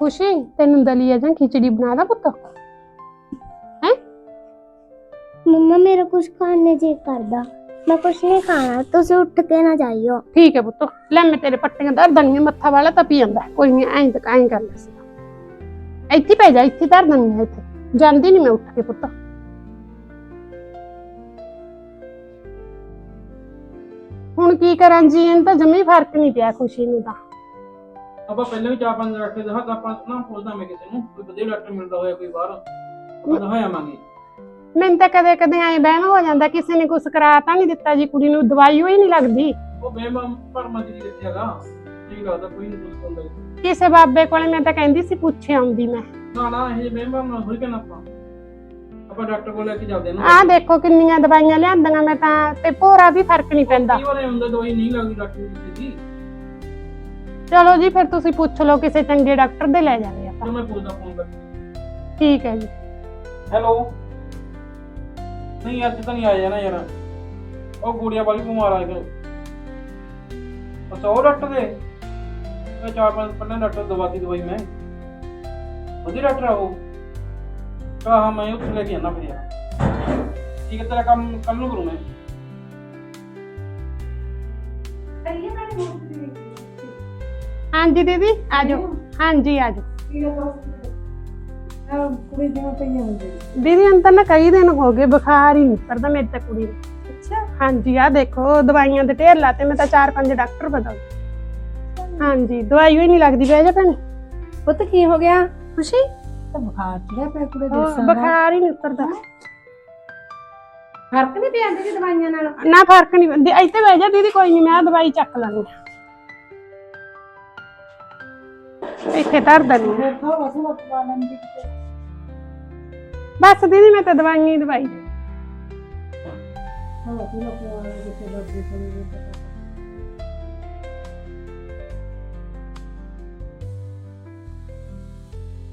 ਖੁਸ਼ੀ ਤੈਨੂੰ ਦਲੀਆ ਜਾਂ ਖਿਚੜੀ ਬਣਾ ਦਾ ਪੁੱਤ ਹੈ ਮੰਮਾ ਮੇਰਾ ਕੁਝ ਖਾਣੇ ਜੀ ਕਰਦਾ ਮੈਂ ਕੁਝ ਨਹੀਂ ਖਾਣਾ ਤੁਸੀਂ ਉੱਠ ਕੇ ਨਾ ਜਾਈਓ ਠੀਕ ਹੈ ਪੁੱਤ ਲੈ ਮੈਂ ਤੇਰੇ ਪੱਟੀਆਂ ਧਰ ਦਣੀਆਂ ਮੱਥਾ ਵਾਲਾ ਤਾਂ ਪੀ ਜਾਂਦਾ ਕੋਈ ਨਹੀਂ ਐਂ ਤੱਕ ਐਂ ਕਰ ਲੈ ਸੀ ਇੱਥੇ ਪੈ ਜਾ ਇੱਥੇ ਧਰ ਦਣੀਆਂ ਇੱਥੇ ਜਾਂਦੀ ਨਹੀਂ ਮੈਂ ਉੱਠ ਕੇ ਪੁੱਤ ਹੁਣ ਕੀ ਕਰਾਂ ਜੀ ਇਹਨੂੰ ਤਾਂ ਜਮੀ ਫ਼ਰਕ ਨਹੀਂ ਪਿਆ ਖੁਸ਼ੀ ਨੂੰ ਤਾਂ ਆਪਾਂ ਪਹਿਲਾਂ ਵੀ ਚਾਰ ਪੰਜ ਡਾਕਟਰ ਦਿਖਾ ਤਾਂ ਆਪਾਂ ਨਾ ਪੁੱਛਦਾ ਮੈਂ ਕਿਸੇ ਨੂੰ ਕੋਈ ਵਧੀਆ ਡਾਕਟਰ ਮਿਲਦਾ ਹੋਇਆ ਕੋਈ ਬਾਹਰ। ਆਪਾਂ ਦਿਖਾਇਆ ਮੰਗੇ। ਮੈਨੂੰ ਤਾਂ ਕਦੇ ਕਦੇ ਐਂ ਬਹਿਮ ਹੋ ਜਾਂਦਾ ਕਿਸੇ ਨੇ ਕੁਛ ਕਰਾ ਤਾਂ ਨਹੀਂ ਦਿੱਤਾ ਜੀ ਕੁੜੀ ਨੂੰ ਦਵਾਈ ਹੋਈ ਨਹੀਂ ਲੱਗਦੀ। ਉਹ ਬੇਮਮ ਪਰਮਾ ਜੀ ਕਿੱਥੇ ਹੈਗਾ। ਠੀਕ ਲੱਗਦਾ ਕੋਈ ਨਹੀਂ ਕੁਝ ਹੁੰਦਾ ਕਿਸੇ ਬਾਬੇ ਕੋਲੇ ਮੈਂ ਤਾਂ ਕਹਿੰਦੀ ਸੀ ਪੁੱਛੇ ਆਉਂਦੀ ਮੈਂ। ਨਾ ਨਾ ਇਹ ਬੇਮਮ ਨਾਲ ਹੋਈ ਪੈਣਾ ਆਪਾਂ। ਆਪਾਂ ਡਾਕਟਰ ਕੋਲ ਲੈ ਕੇ ਜਾਂਦੇ ਨਾ। ਆਹ ਦੇਖੋ ਕਿੰਨੀਆਂ ਦਵਾਈਆਂ ਲਿਆਂਦੀਆਂ ਮੈਂ ਤਾਂ ਤੇ ਭੋਰਾ ਵੀ ਫ਼ਰਕ ਨਹੀਂ ਪੈਂਦਾ। ਵਾਰ ਇਹ ਹੁੰਦਾ ਦਵਾਈ ਨਹੀਂ ਲੱਗਦੀ ਡਾਕਟਰ ਦੀ ਚਲੋ ਜੀ ਫਿਰ ਤੁਸੀਂ ਪੁੱਛ ਲਓ ਕਿਸੇ ਚੰਗੇ ਡਾਕਟਰ ਦੇ ਲੈ ਜਾਵੇ ਆਪਾਂ। ਜਦੋਂ ਮੈਂ ਪੁੱਛਦਾ ਫੋਨ ਕਰਕੇ। ਠੀਕ ਹੈ ਜੀ। ਹੈਲੋ ਨਹੀਂ ਅੱਜ ਤਾਂ ਨਹੀਂ ਆਇਆ ਨਾ ਯਾਰ। ਉਹ ਗੁੜੀਆ ਵਾਲੀ ਬਿਮਾਰ ਆ ਗਏ ਅੱਛਾ ਉਹ ਡਾਕਟਰ ਦੇ? ਮੈਂ ਚਾਰ ਪੰਜ ਪਹਿਲਾਂ ਡਾਕਟਰ ਦਵਾਤੀ ਦਵਾਈ ਮੈਂ। ਵਧੀਆ ਡਾਕਟਰ ਆ ਉਹ? ਕਹਾ ਹਾਂ ਮੈਂ ਉੱਥੇ ਲੈ ਕੇ ਆਣਾ ਫਿਰ ਯਾਰ। ਠੀਕ ਹੈ ਤੇਰਾ ਕੰਮ ਕੱਲ ਨੂੰ ਕਰੂੰ ਮੈਂ। ਹਾਂਜੀ ਦੀਦੀ ਆਜੋ ਹਾਂਜੀ ਆਜੋ ਕੁੜੀ ਜਿਵੇਂ ਪਈਆਂ ਹੁੰਦੀ ਦੀਦੀ ਹੁਣ ਤਾਂ ਨਾ ਕਈ ਦਿਨ ਹੋ ਗਏ ਬੁਖਾਰ ਹੀ ਨਹੀਂ ਕਰਦਾ ਮੇਰੀ ਤਾਂ ਕੁੜੀ ਨੂੰ। ਅੱਛਾ। ਹਾਂਜੀ ਆ ਦੇਖੋ ਦਵਾਈਆਂ ਦੇ ਢੇਰ ਲਾਤੇ ਮੈਂ ਤਾਂ ਚਾਰ ਪੰਜ ਡਾਕਟਰ ਬਦਲ ਹਾਂਜੀ ਦਵਾਈ ਹੋਈ ਨਹੀਂ ਲੱਗਦੀ ਬਹਿ ਜਾ ਭੈਣ। ਪੁੱਤ ਕੀ ਹੋ ਗਿਆ? ਖੁਸ਼ੀ? ਤਾਂ ਬੁਖਾਰ ਚੜਿਆ ਪਿਆ ਕੁੜੇ ਦੇ ਸਾਰਾ। ਬੁਖਾਰ ਹੀ ਨਹੀਂ ਉਤਰਦਾ। ਫ਼ਰਕ ਨਹੀਂ ਪਿਆ ਦੀ ਦਵਾਈਆਂ ਨਾਲ? ਨਾ ਫ਼ਰਕ ਨਹੀਂ ਪੈਂਦੀ ਇੱਥੇ ਬਹਿ ਜਾ ਦੀਦੀ ਕੋਈ ਨਹੀਂ ਮੈਂ ਆਹ ਦਵਾਈ ਚੱਕ ਲਾਂਗੀ। ਇੱਥੇ ਧਰ ਦਨੀ ਬਸ ਦੀਦੀ ਮੈਂ ਤਾਂ ਦਵਾਈਆਂ ਹੀ ਦਵਾਈ।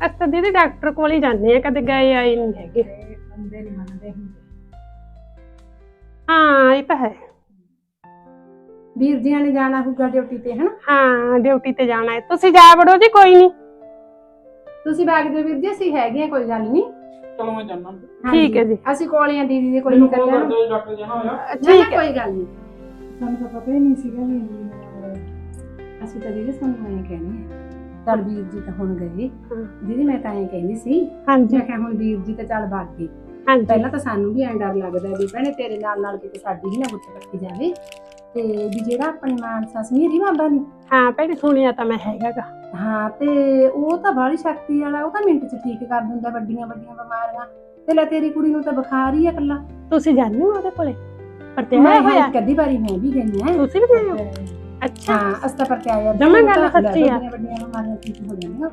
ਅਸੀਂ ਤਾਂ ਦੀਦੀ ਡਾਕਟਰ ਕੋਲ ਹੀ ਜਾਂਦੇ ਆ ਕਦੇ ਗਏ ਆਏ ਨਹੀਂ ਹੈਗੇ। ਹਾਂ ਇਹ ਤਾਂ ਹੈ। ਵੀਰ ਜੀਆਂ ਨੇ ਜਾਣਾ ਹੋਊਗਾ ਡਿਊਟੀ ਤੇ ਹਨਾ? ਹਾਂ ਡਿਊਟੀ ਤੇ ਜਾਣਾ ਹੈ। ਤੁਸੀਂ ਜਾ ਵੜੋ ਜੀ ਕੋਈ ਨਹੀਂ। ਤੁਸੀਂ ਬਾਗ ਦੇ ਵੀਰ ਜੀ ਅਸੀਂ ਹੈਗੇ ਆ ਕੋਈ ਗੱਲ ਨਹੀਂ। ਚਲੋ ਮੈਂ ਜਾਣਾ। ਠੀਕ ਹੈ ਜੀ। ਅਸੀਂ ਕੋਲੇ ਆ ਦੀਦੀ ਦੇ ਨਹੀਂ ਫੋਨ ਕਰਨਾ ਕਰ ਦਿਓ ਡਾਕਟਰ ਜਾਣਾ ਹੋਇਆ। ਨਾ ਠੀਕ ਹੈ। ਕੋਈ ਗੱਲ ਨਹੀਂ। ਸਾਨੂੰ ਤਾਂ ਪਤਾ ਹੀ ਨਹੀਂ ਸੀਗਾ ਵੀ ਅਸੀਂ ਤਾਂ ਦੀਦੀ ਸਾਨੂੰ ਐਂ ਕਹਿੰਦੇ ਆ ਚੱਲ ਵੀਰ ਜੀ ਤਾਂ ਹੁਣ ਗਏ। ਦੀਦੀ ਮੈਂ ਤਾਂ ਐਂ ਕਹਿੰਦੀ ਸੀ ਹਾਂਜੀ। ਮੈਂ ਕਿਹਾ ਹੁਣ ਵੀਰ ਜੀ ਤਾਂ ਚੱਲ ਬਾਗ ਗਏ। ਹਾਂਜੀ। ਪਹਿਲਾਂ ਤਾਂ ਸਾਨੂੰ ਵੀ ਐਂ ਡਰ ਲੱਗਦਾ ਵੀ ਭੈਣੇ ਤੇਰੇ ਨਾਲ ਨਾਲ ਕਿਤੇ ਸਾਡੀ ਵੀ ਨਾ ਗੁੱਟ ਕੱਟੀ ਜਾਵੇ। ਤੇ ਵੀ ਜਿਹੜਾ ਆਪਣੀ ਮਾਨਸਾ ਸਮੀਰੀ ਬਾਬਾ ਨਹੀਂ ਹਾਂ ਭੈਣੇ ਸੁਣਿਆ ਤਾਂ ਮੈਂ ਹੈਗਾਗਾ। ਹਾਂ ਤੇ ਉਹ ਤਾਂ ਬਾਹਲੀ ਸ਼ਕਤੀ ਵਾਲਾ ਉਹ ਤਾਂ ਮਿੰਟ 'ਚ ਠੀਕ ਕਰ ਦਿੰਦਾ ਵੱਡੀਆਂ ਵੱਡੀਆਂ ਬਿਮਾਰੀਆਂ। ਤੇ ਲੈ ਤੇਰੀ ਕੁੜੀ ਨੂੰ ਤਾਂ ਬੁਖਾਰ ਹੀ ਆ ਇਕੱਲਾ। ਤੁਸੀਂ ਜਾਂਦੇ ਹੋ ਉਹਦੇ ਕੋਲੇ? ਪਰ ਤੇ ਮੈਂ ਹੋਇਆ? ਇੱਕ ਅੱਧੀ ਵਾਰੀ ਮੈਂ ਵੀ ਗਈ ਹਾਂ। ਤੁਸੀਂ ਵੀ ਗਏ ਹੋ? ਅੱਛਾ ਹਾਂ ਅਸਤਾ ਪਰ ਤੇ ਆਇਆ ਜਮਾਂ ਗੱਲ ਸੱਚੀ ਆ। ਵੱਡੀਆਂ ਬਿਮਾਰੀਆਂ ਠੀਕ ਹੋ ਜਾਂਦੀਆਂ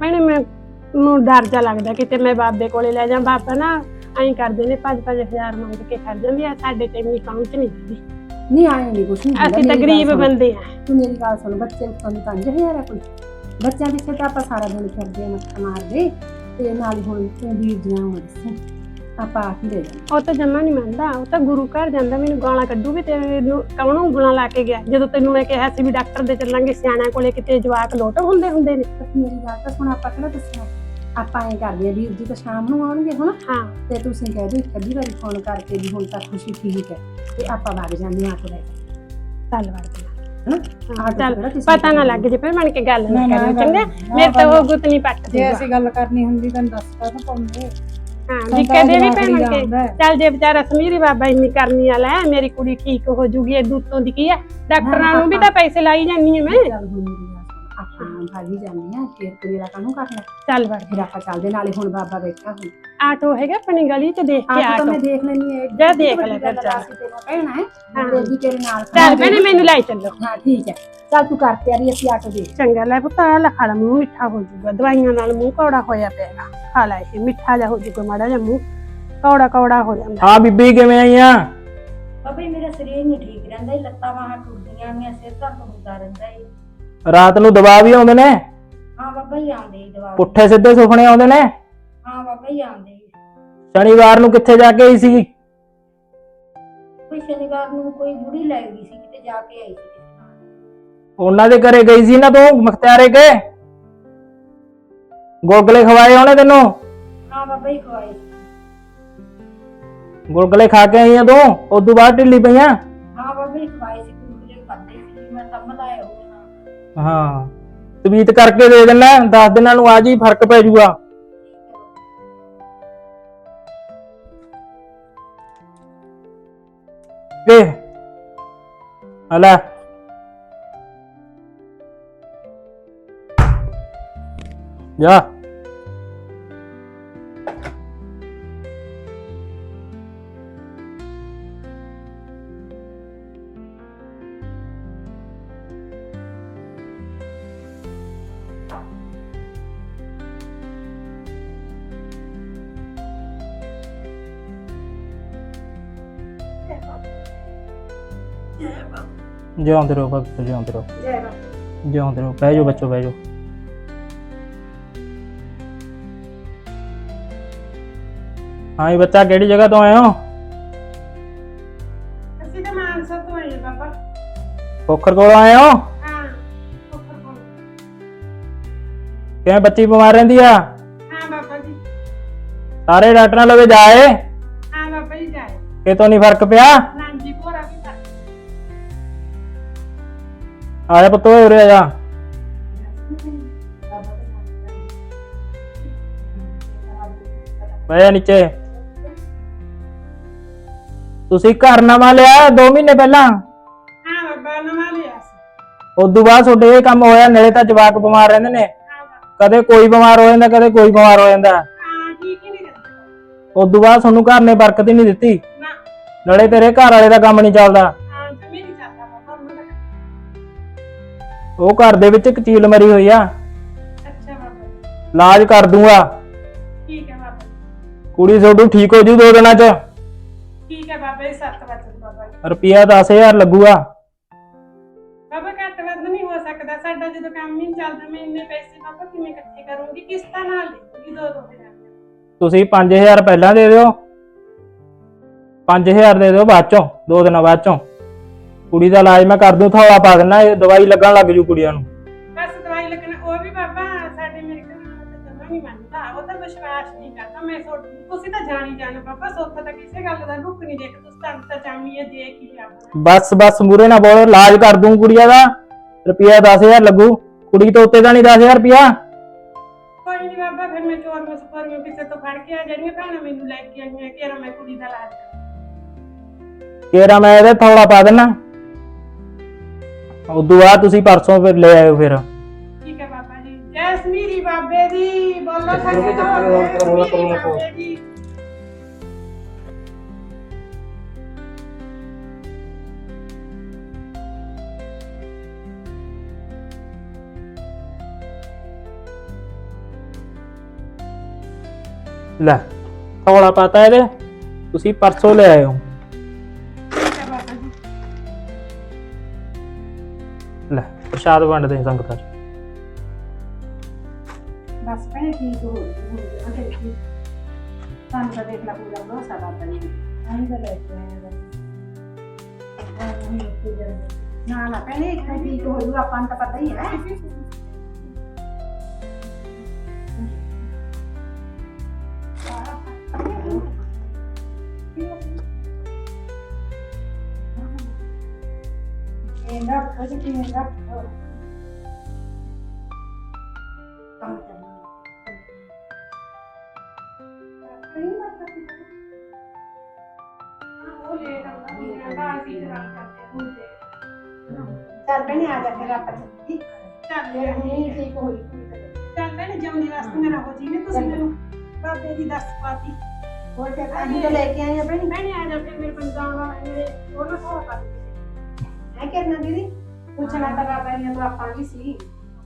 ਭੈਣੇ ਮੈਂ ਨੂੰ ਡਰ ਜਾ ਲੱਗਦਾ ਕਿਤੇ ਮੈਂ ਬਾਬੇ ਕੋਲੇ ਲੈ ਜਾ। ਬਾਬਾ ਨਾ ਐਂ ਕਰਦੇ ਨੇ 5-5000 ਮੰਗ ਕੇ ਖੜ ਜਾਂਦੇ ਆ। ਸਾਡੇ ਤੇ ਇੰਨੀ ਪਹੁੰਚ ਨਹੀਂ ਹੁੰਦੀ। ਨਹੀਂ ਆਏ ਨਹੀਂ ਕੁਛ ਨਹੀਂ ਹੁੰਦਾ, ਅਸੀਂ ਤਾਂ ਮੇਰੀ ਗੱਲ ਗਰੀਬ ਸੁਣ। ਬੰਦੇ ਆ। ਤੂੰ ਮੇਰੀ ਗੱਲ ਸੁਣ ਬੱਚੇ ਦੀ 5000 ਆ ਕੋਈ? ਬੱਚਿਆਂ ਪਿੱਛੇ ਤਾਂ ਆਪਾਂ ਸਾਰਾ ਦਿਨ ਫਿਰਦੇ ਆ ਮੱਥਾ ਮਾਰਦੇ। ਤੇ ਨਾਲ ਹੀ ਹੁਣ ਤੂੰ ਵੀਰ ਜੀਆਂ ਹੋ ਦੱਸੀ। ਆਪਾਂ ਆ ਹੀ ਜਾਣਾ। ਉਹ ਤਾਂ ਜੰਮਾ ਨਹੀਂ ਮੰਨਦਾ ਉਹ ਤਾਂ ਗੁਰੂ ਘਰ ਜਾਂਦਾ ਮੈਨੂੰ ਗਾਲਾਂ ਕੱਢੂ ਵੀ ਤੇਰੇ ਨੂੰ ਕੌਣ ਉਂਗਲਾਂ ਲਾ ਕੇ ਗਿਆ? ਜਦੋਂ ਤੈਨੂੰ ਮੈਂ ਕਿਹਾ ਸੀ ਵੀ ਡਾਕਟਰ ਦੇ ਚੱਲਾਂਗੇ ਸਿਆਣਾ ਕੋਲੇ ਕਿਤੇ ਜਵਾਕ ਲੋਟ ਹੁੰਦੇ ਹੁੰਦੇ ਨੇ। ਮੇਰੀ ਗੱਲ ਤਾਂ ਸੁਣ ਆਪਾਂ ਕਿਹੜਾ ਦੱਸਣਾ? ਆਪਾਂ ਐਂ ਕਰਦੇ ਆ ਵੀਰ ਜੀ ਤਾਂ ਸ਼ਾਮ ਨੂੰ ਆਉਣਗੇ ਹੁਣ ਹਾਂ। ਤੇ ਤੁਸੀਂ ਕਹਿ ਦਿਓ ਇੱਕ ਅੱਧੀ ਵਾਰੀ ਫੋਨ ਕਰਕੇ ਵੀ ਹੁਣ ਤਾਂ ਖੁਸ਼ੀ ਠੀਕ ਹੈ ਤੇ ਆਪਾਂ ਵਗ ਜਾਂਦੇ ਆ ਆਟੋ ਲੈ ਕੇ। ਚੱਲ ਵੜਦੇ? ਹਾਂ ਚੱਲ ਕਿਸੇ ਪਤਾ ਨਾ ਲੱਗ ਜੇ ਫਿਰ ਬਣ ਕੇ ਗੱਲ ਨਾ ਕਰਿਓ ਚੰਗਾ? ਮੇਰੇ ਤਾਂ ਉਹ ਗੁੱਤ ਨਹੀਂ ਪੱਟ ਜੇ ਅਸੀਂ ਗੱਲ ਕਰਨੀ ਹੁੰਦੀ ਤਾਂ ਦੱਸ ਤਾ ਪਾਉਂਦੇ। ਹਾਂ ਵੀ ਕਹਦੇ ਵੀ ਭੈਣ ਕੇ ਚੱਲ ਜੇ ਵਿਚਾਰਾ ਸਮੀਰੀ ਬਾਬਾ ਇੰਨੀ ਕਰਨੀ ਵਾਲਾ ਹੈ ਮੇਰੀ ਕੁੜੀ ਠੀਕ ਹੋ ਜੂਗੀ ਇਹ ਦੂਤੋਂ ਦੀ ਕੀ ਹੈ ਡਾਕਟਰਾਂ ਨੂੰ ਵੀ ਤਾਂ ਪੈਸੇ ਲਾਈ ਜਾਂਦੀ ਹਾਂ ਮੈਂ। ਚੱਲ ਮੇਰੀ ਆਪਾਂ ਭਾਜੀ ਜਾਂਦੇ ਆ ਫਿਰ ਕੋਈ ਦਾ ਕਾਹਨੂੰ ਕਰਨਾ? ਚੱਲ ਵੜ ਫਿਰ ਆਪਾਂ ਚੱਲਦੇ ਨਾਲੇ ਹੁਣ ਬਾਬਾ ਬੈਠਾ ਹੁਣ। ਆਟੋ ਹੈਗਾ ਆਪਣੀ ਗਲੀ ਚ ਦੇਖ ਕੇ ਆਟੋ ਤਾਂ ਆਟੋ। ਮੈਂ ਦੇਖ ਲੈਣੀ ਹੈ ਜਾ ਦੇਖ ਲੈ ਫਿਰ ਜਾ। ਕਹਿਣਾ ਹੈ ਹਾਂ। ਤੇ ਵੀ ਤੇਰੇ ਨਾਲ ਚੱਲ ਭੈਣੇ ਮੈਨੂੰ ਲੈ ਚੱਲੋ। ਹਾਂ ਠੀਕ ਹੈ। ਚੱਲ ਤੂੰ ਕਰ ਤਿਆਰੀ ਅਸੀਂ ਆਟੋ ਦੇ ਚੰਗਾ ਲੈ ਪੁੱਤ ਆ ਲੈ ਖਾ ਲਾ ਮੂੰਹ ਮਿੱਠਾ ਹੋ ਜਾਊਗਾ। ਦਵਾਈਆਂ ਨਾਲ ਮੂੰਹ ਕੌੜਾ ਹੋਇਆ ਪਿਆਗਾ ਖਾ ਲੈ ਇਹ ਮਿੱਠਾ ਜਿਹਾ ਹੋ ਜਾਊਗਾ ਮਾੜਾ ਜਿਹਾ ਮੂੰਹ। ਕੌੜਾ ਕੌੜਾ ਹੋ ਜਾਂਦਾ। ਹਾਂ ਬੀਬੀ ਕਿਵੇਂ ਆਈਆਂ ਬਾਬਾ ਜੀ ਮੇਰਾ ਸਰੀਰ ਨਹੀਂ ਠੀਕ ਰਹਿੰਦਾ ਜੀ ਲੱਤਾਂ ਬਾਹਾਂ ਟੁੱਟਦੀਆਂ ਨੇ ਸਿਰ ਦਰਦ ਹੁੰਦਾ ਰਹਿੰਦਾ ਜੀ ਰਾਤ ਨੂੰ ਦਬਾਅ ਵੀ ਆਉਂਦੇ ਨੇ? ਹਾਂ ਬਾਬਾ ਜੀ ਆਉਂਦੇ ਜੀ ਦਵਾ ਪੁੱਠੇ ਸਿੱਧੇ ਸੁਪਨੇ ਆਉਂਦੇ ਨੇ? ਹਾਂ ਬਾਬਾ ਜੀ ਆਉਂਦੇ ਜੀ ਸ਼ਨੀਵਾਰ ਨੂੰ ਕਿੱਥੇ ਜਾ ਕੇ ਆਈ ਸੀ? ਕੋਈ ਸ਼ਨੀਵਾਰ ਨੂੰ ਕੋਈ ਬੁੜੀ ਲੈ ਗਈ ਸੀ ਕਿਤੇ ਜਾ ਕੇ ਆਈ ਸੀ ਕਿਸੇ ਨਾਲ। ਉਹਨਾਂ ਦੇ ਘਰੇ ਗਈ ਸੀ ਨਾ ਤੂੰ ਮਖਤਿਆਰੇ ਕੇ? ਗੁਲਗਲੇ ਖਵਾਏ ਉਹਨੇ ਤੈਨੂੰ? ਹਾਂ ਬਾਬਾ ਜੀ ਖਵਾਏ। ਗੁਲਗਲੇ ਖਾ ਕੇ ਆਈ ਆ ਤੂੰ? ਉਦੋਂ ਬਾਅਦ ਢਿੱਲੀ ਪਈਆਂ? ਹਾਂ। ਤਵੀਤ ਕਰਕੇ ਦੇ ਦੇਣਾ 10 ਦਿਨਾਂ ਨੂੰ ਆ ਜੀ ਫ਼ਰਕ ਪੈ ਜਾਊਗਾ ਵੇ। ਹਲਾ ਜਾ। ਜਿਉਂਦੇ ਰਹੋ ਭਗਤ ਜਿਉਂਦੇ ਰਹੋ। ਜੈ ਬਾਬਾ ਜਿਉਂਦੇ ਰਹੋ ਬਹਿ ਜਾਓ ਬੱਚੋ ਬਹਿ ਜਾਓ। ਹਾਂ ਇਹ ਬੱਚਾ ਕਿਹੜੀ ਜਗ੍ਹਾ ਤੋਂ ਆਏ ਹੋ? ਅਸੀਂ ਤਾਂ ਮਾਨਸਾ ਤੋਂ ਆਏ ਆ ਬਾਬਾ। ਪੋਖਰ ਕੋਲ ਆਏ ਹੋ? ਹਾਂ ਉੱਪਰ ਕੋਲ। ਕਿਵੇਂ ਬੱਚੀ ਬਿਮਾਰ ਰਹਿੰਦੀ ਆ? ਹਾਂ ਬਾਬਾ ਜੀ। ਸਾਰੇ ਡਾਕਟਰਾਂ ਲਵੇ ਜਾਏ। ਹਾਂ ਬਾਬਾ ਜੀ ਜਾਏ। ਕਿਤੋਂ ਨਹੀਂ ਫ਼ਰਕ ਪਿਆ? ਆਇਆ ਪੁੱਤ ਓਏ ਉਰੇ ਆ ਜਾ। ਜਾ ਨੀਚੇ। ਤੁਸੀਂ ਘਰ ਨਵਾਂ ਲਿਆ 2 ਮਹੀਨੇ ਪਹਿਲਾਂ? ਹਾਂ ਬਾਬਾ ਨਵਾਂ ਲਿਆ ਸੀ। ਉਦੋਂ ਬਾਅਦ ਤੁਹਾਡੇ ਇਹ ਕੰਮ ਹੋਇਆ ਨਾਲੇ ਤਾਂ ਜਵਾਕ ਬਿਮਾਰ ਰਹਿੰਦੇ ਨੇ। ਹਾਂ ਬਾਬਾ। ਕਦੇ ਕੋਈ ਬਿਮਾਰ ਹੋ ਜਾਂਦਾ ਕਦੇ ਕੋਈ ਬਿਮਾਰ ਹੋ ਜਾਂਦਾ। ਹਾਂ ਠੀਕ ਹੀ ਨਹੀਂ ਰਹਿੰਦਾ ਉਦੋਂ ਬਾਅਦ ਤੁਹਾਨੂੰ ਘਰ ਨੇ ਬਰਕਤ ਹੀ ਨਹੀਂ ਦਿੱਤੀ। ਨਾ। ਨਾਲੇ ਤੇਰੇ ਘਰ ਵਾਲੇ ਦਾ ਕੰਮ ਨਹੀਂ ਚੱਲਦਾ। ਉਹ ਘਰ ਦੇ ਵਿੱਚ ਇੱਕ ਚੀਲ ਮਰੀ ਹੋਈ ਆ। ਅੱਛਾ ਬਾਬਾ ਜੀ। ਇਲਾਜ ਕਰ ਦੂੰਗਾ। ਠੀਕ ਹੈ ਬਾਬਾ ਜੀ। ਕੁੜੀ ਤੁਹਾਡੀ ਠੀਕ ਹੋ ਜੂ ਦੋ ਦਿਨਾਂ ਚ? ਠੀਕ ਹੈ ਬਾਬਾ ਜੀ ਸੱਤ ਵਜੇ ਬਾਬਾ ਜੀ। ਰੁਪਿਆ 10000 ਲੱਗੂਗਾ। ਬਾਬਾ ਘੱਟ ਵੱਧ ਨਹੀਂ ਹੋ ਸਕਦਾ। ਸਾਡਾ ਜਦੋਂ ਕੰਮ ਹੀ ਨਹੀਂ ਚੱਲਦਾ ਮੈਂ ਇੰਨੇ ਪੈਸੇ ਬਾਬਾ ਕਿਵੇਂ ਇਕੱਠੇ ਕਰੂੰਗੀ? ਕਿਸ਼ਤਾਂ ਨਾਲ ਦੇਵਾਂਗੀ ਦੋ ਦੋ ਹਜ਼ਾਰ ਤੁਸੀਂ 5000 ਪਹਿਲਾਂ ਦੇ ਦਿਓ। 5000 ਦੇ ਦਿਓ ਬਾਅਦ ਚੋਂ ਦੋ ਦਿਨਾਂ ਬਾਅਦ ਚੋਂ। ਕੁੜੀ ਦਾ ਇਲਾਜ ਮੈਂ ਕਰ ਦੂੰ ਥੋੜਾ ਪਾ ਦੇਣਾ ਇਹ ਦਵਾਈ ਲੱਗਣ ਲੱਗ ਜੂ ਕੁੜੀਆਂ ਨੂੰ। ਬਸ ਦਵਾਈ ਲੱਗਣਾ ਉਹ ਵੀ ਬਾਬਾ ਸਾਡੇ ਮੇਰੇ ਕੋਲ ਜਮਾ ਨਹੀਂ ਮੰਨਦਾ ਉਹ ਤਾਂ ਵਿਸ਼ਵਾਸ ਨਹੀਂ ਕਰਦਾ। ਮੈਂ ਸੋ- ਤੁਸੀਂ ਤਾਂ ਜਾਣੀ ਜਾਣ ਬਾਬਾ ਸੋਥਾ ਤਾਂ ਕਿਸੇ ਗੱਲ ਦਾ ਰੁਕ ਨਹੀਂ ਦੇਖ ਤੁਸੀਂ ਤਾਂ ਤਾਂ ਹੈ ਦੇਖ ਹੀ ਆਪਣਾ ਬਸ ਬਸ ਮੂਰੇ ਨਾ ਬੋਲੋ ਇਲਾਜ ਕਰ ਦੂੰ ਕੁੜੀਆਂ ਦਾ ਰੁਪਿਆ 10000 ਲੱਗੂ। ਕੁੜੀ ਤੋਂ ਉੱਤੇ ਦਾ ਨਹੀਂ 10000 ਰੁਪਿਆ। ਕੋਈ ਨਹੀਂ ਬਾਬਾ ਫਿਰ ਮੈਂ ਚੋਰ ਮਸਪਰ ਮੈਂ ਕਿਸੇ ਤੋਂ ਫੜ ਕੇ ਆ ਜਿਹੜੀਆਂ ਭੈਣਾਂ ਮੈਨੂੰ ਲੈ ਕੇ ਆਈਆਂ ਕਿ ਮੈਂ ਕੁੜੀ ਦਾ ਇਲਾਜ ਕਰਾਂ। ਕੇਰਾ ਮੈਂ ਇਹਦੇ ਥੋੜਾ ਪਾ ਦੇਣਾ ਉਦੋਂ ਬਾਅਦ ਤੁਸੀਂ ਪਰਸੋਂ ਫਿਰ ਲੈ ਆਇਓ ਫਿਰ। ਠੀਕ ਹੈ ਬਾਬਾ ਜੀ। ਜੈ ਸਮੀਰੀ ਬਾਬੇ ਦੀ। ਬੋਲੋ ਕਰੋਗੇ ਤਾਂ ਕਰੋ, ਕਰੋ, ਕਰੋ, ਕਰੋ। ਬਾਬੇ ਦੀ ਲੈ ਥੋੜਾ ਪਤਾ ਇਹਦੇ। ਤੁਸੀਂ ਪਰਸੋਂ ਲੈ ਆਇਓ। ਪ੍ਰਸ਼ਾਦ ਵੰਡਦੇ ਹਾਂ ਸੰਗਤਾਂ 'ਚ ਬਸ ਭੈਣੇ ਠੀਕ ਹੋ ਗਈ ਉਹਦੇ ਵਿੱਚ ਸਾਨੂੰ ਤਾਂ ਦੇਖ ਲਾ ਪੂਰਾ ਭਰੋਸਾ ਬਾਬਾ ਜੀ ਅਸੀਂ ਤਾਂ ਲੈ ਕੇ ਆਏ ਹਾਂ ਨਾ ਨਾ ਭੈਣੇ ਇੱਕ ਠੀਕ ਹੋ ਜੂ, ਆਪਾਂ ਨੂੰ ਤਾਂ ਪਤਾ ਹੀ ਹੈ। ਇਹਦਾ ਕੁਝ ਕਿਵੇਂ ਦਾ ਕੰਮ ਕਰਨਾ ਉਹ ਲੇਟ ਆਉਂਦਾ ਹੁੰਦਾ ਦਾ ਅਸੀਂ ਜਵਾਬ ਕਰਦੇ ਹੁੰਦੇ ਚੱਲ ਭੈਣੇ ਆ ਜਾ ਫਿਰ ਆਪਾਂ ਚੱਲੀਏ। ਚੱਲ ਫਿਰ ਹੁਣ ਠੀਕ ਠੀਕ ਹੋਈ ਚੱਲ ਭੈਣੇ ਜਮਨੀ ਵਾਸਤੇ ਮੇਰਾ ਹੋ ਜੀ ਨੇ ਤੁਸੀਂ ਮੈਨੂੰ ਬਾਬੇ ਦੀ ਦੱਸ ਪਾਤੀ ਹੋਰ ਤਾਂ ਲੈ ਕੇ ਆਏ ਆ ਭੈਣੇ ਭੈਣੇ ਆ ਜਾ ਫਿਰ ਮੇਰੇ ਪੰਜਾਬ ਮੇਰੇ ਉਹਨਾਂ ਪਾ ਹੈ ਕਰਨਾ ਦੀਦੀ ਪੁੱਛਣਾ ਤਾਂ ਬਾਬਾ ਜੀ ਨੇ ਤਾਂ ਆਪਾਂ ਵੀ ਸੀ।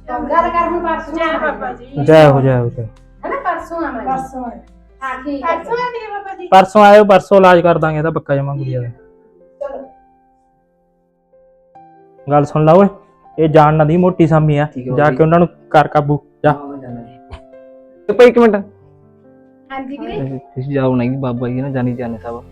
ਗੱਲ ਕਰ ਹੁਣ ਪਰਸੋਂ ਆਵਾਂਗੇ। ਬਾਬਾ ਜੀ। ਜੈ ਹੋ ਜੈ ਹੋ ਜੈ ਹੈ ਨਾ ਪਰਸੋਂ ਆਵਾਂਗੇ। ਪਰਸੋਂ ਹਾਂ ਠੀਕ ਹੈ। ਪਰਸੋਂ ਆਂਦੀ ਹੈ ਬਾਬਾ ਜੀ? ਪਰਸੋਂ ਆਇਓ ਪਰਸੋਂ ਇਲਾਜ ਕਰ ਦਾਂਗੇ ਇਹਦਾ ਪੱਕਾ ਜਮਾ ਗੁੜੀਆ ਦਾ। ਚਲੋ। ਗੱਲ ਸੁਣ ਲਾ ਓਏ ਇਹ ਜਾਣ ਨਾ ਦੀ ਮੋਟੀ ਸਾਮੀ ਆ। ਜਾ ਕੇ ਉਹਨਾਂ ਨੂੰ ਕਰ ਕਾਬੂ ਜਾ। ਤੇ ਭਾਈ ਇੱਕ ਮਿੰਟ। ਹਾਂਜੀ ਵੀਰੇ। ਤੁਸੀਂ ਜਾਓ ਨਹੀਂ ਬਾਬਾ ਜੀ ਨਾ ਜਾਣੀ ਜਾਣੇ ਸਾਹਿਬ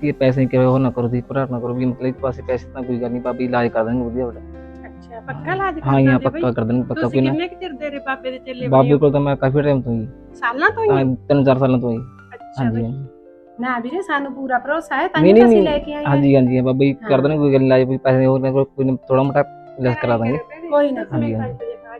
ਕਿ ਪੈਸੇ ਕਿਵੇਂ ਉਹ ਨਾ ਕਰੋ ਦੀ ਭਰਾ ਨਾ ਕਰੋ ਵੀ ਮਤਲਬ ਇੱਕ ਪਾਸੇ ਪੈਸੇ ਤਾਂ ਕੋਈ ਗੱਲ ਨਹੀਂ ਬਾਬੀ ਇਲਾਜ ਕਰ ਦੇਣਗੇ ਵਧੀਆ ਬੜਾ ਅੱਛਾ ਪੱਕਾ ਇਲਾਜ ਹਾਂ ਜੀ ਹਾਂ, ਕਰਦੇ ਬਈ? ਪੱਕਾ ਕਰ ਦੇਣ ਪੱਕਾ ਤੁਸੀਂ ਕੋਈ ਨਾ ਕਿੰਨੇ ਕੁ ਚਿਰ ਦੇ ਰੇ ਬਾਬੇ ਦੇ ਚੱਲੇ ਬਾਬੇ ਕੋਲ ਤਾਂ ਮੈਂ ਕਾਫੀ ਟਾਈਮ ਤੋਂ ਹੀ ਸਾਲਾਂ ਤੋਂ ਹੀ ਹਾਂ ਤਿੰਨ ਚਾਰ ਸਾਲਾਂ ਤੋਂ ਹੀ ਅੱਛਾ ਹਾਂਜੀ ਬਈ ਹਾਂਜੀ ਨਾ ਵੀਰੇ ਸਾਨੂੰ ਪੂਰਾ ਭਰੋਸਾ ਹੈ ਤਾਂ ਨਹੀਂ, ਹੀ ਨਹੀਂ, ਅਸੀਂ ਨਹੀਂ। ਲੈ ਕੇ ਆਏ ਹਾਂ ਹਾਂਜੀ ਹਾਂਜੀ ਹਾਂ, ਬਾਬਾ ਜੀ ਕਰ ਹਾਂ। ਦੇਣ ਕੋਈ ਗੱਲ ਨਹੀਂ ਕੋਈ ਪੈਸੇ ਹੋਰ ਨਾ ਕੋਈ ਥੋੜਾ ਮੋਟਾ ਲੈਸ ਕਰਾ ਦਾਂਗੇ ਕੋਈ ਨਾ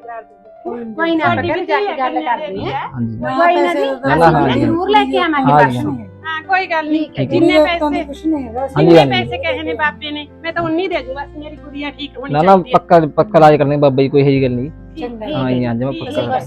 ਹਾਂਜੀ, ਕੋਈ ਨਾ ਆਪਾਂ ਘਰ ਜਾ ਕੇ ਗੱਲ ਕਰਨੀ ਹੈ। ਹਾਂਜੀ। ਕੋਈ ਨਾ ਜੀ ਨਾ, ਨਾ, ਹਾਂ ਅਸੀਂ ਜੀ। ਜ਼ਰੂਰ ਲੈ ਕੇ ਆਵਾਂਗੇ। ਹਾਂ ਜੀ, ਪਰਸੋਂ। ਹਾਂ ਕੋਈ ਗੱਲ ਨਹੀਂ। ਹੈ। ਜਿੰਨੇ ਪੈਸੇ? ਕੁਛ ਨਹੀਂ ਹੈਗਾ। ਹਾਂਜੀ ਜਿੰਨੇ ਹਾਂਜੀ। ਪੈਸੇ ਕਹੇ ਨੇ ਬਾਬੇ ਨੇ? ਮੈਂ ਤਾਂ ਉਨੀ ਦੇ ਦੂੰ ਬਸ ਮੇਰੀ ਕੁੜੀਆਂ ਠੀਕ ਹੋਣੀ ਨਾ ਨਾ ਚਾਹੀਦੀ ਹੈ ਪੱਕਾ ਪੱਕਾ ਇਲਾਜ ਕਰਨੇ ਬਾਬਾ ਜੀ ਕੋਈ ਇਹੋ ਜਿਹੀ ਗੱਲ ਨਹੀਂ। ਚੰਗਾ ਹਾਂ। ਜੀ ਹਾਂਜੀ ਮੈਂ ਠੀਕ ਪੱਕਾ ਹੈ।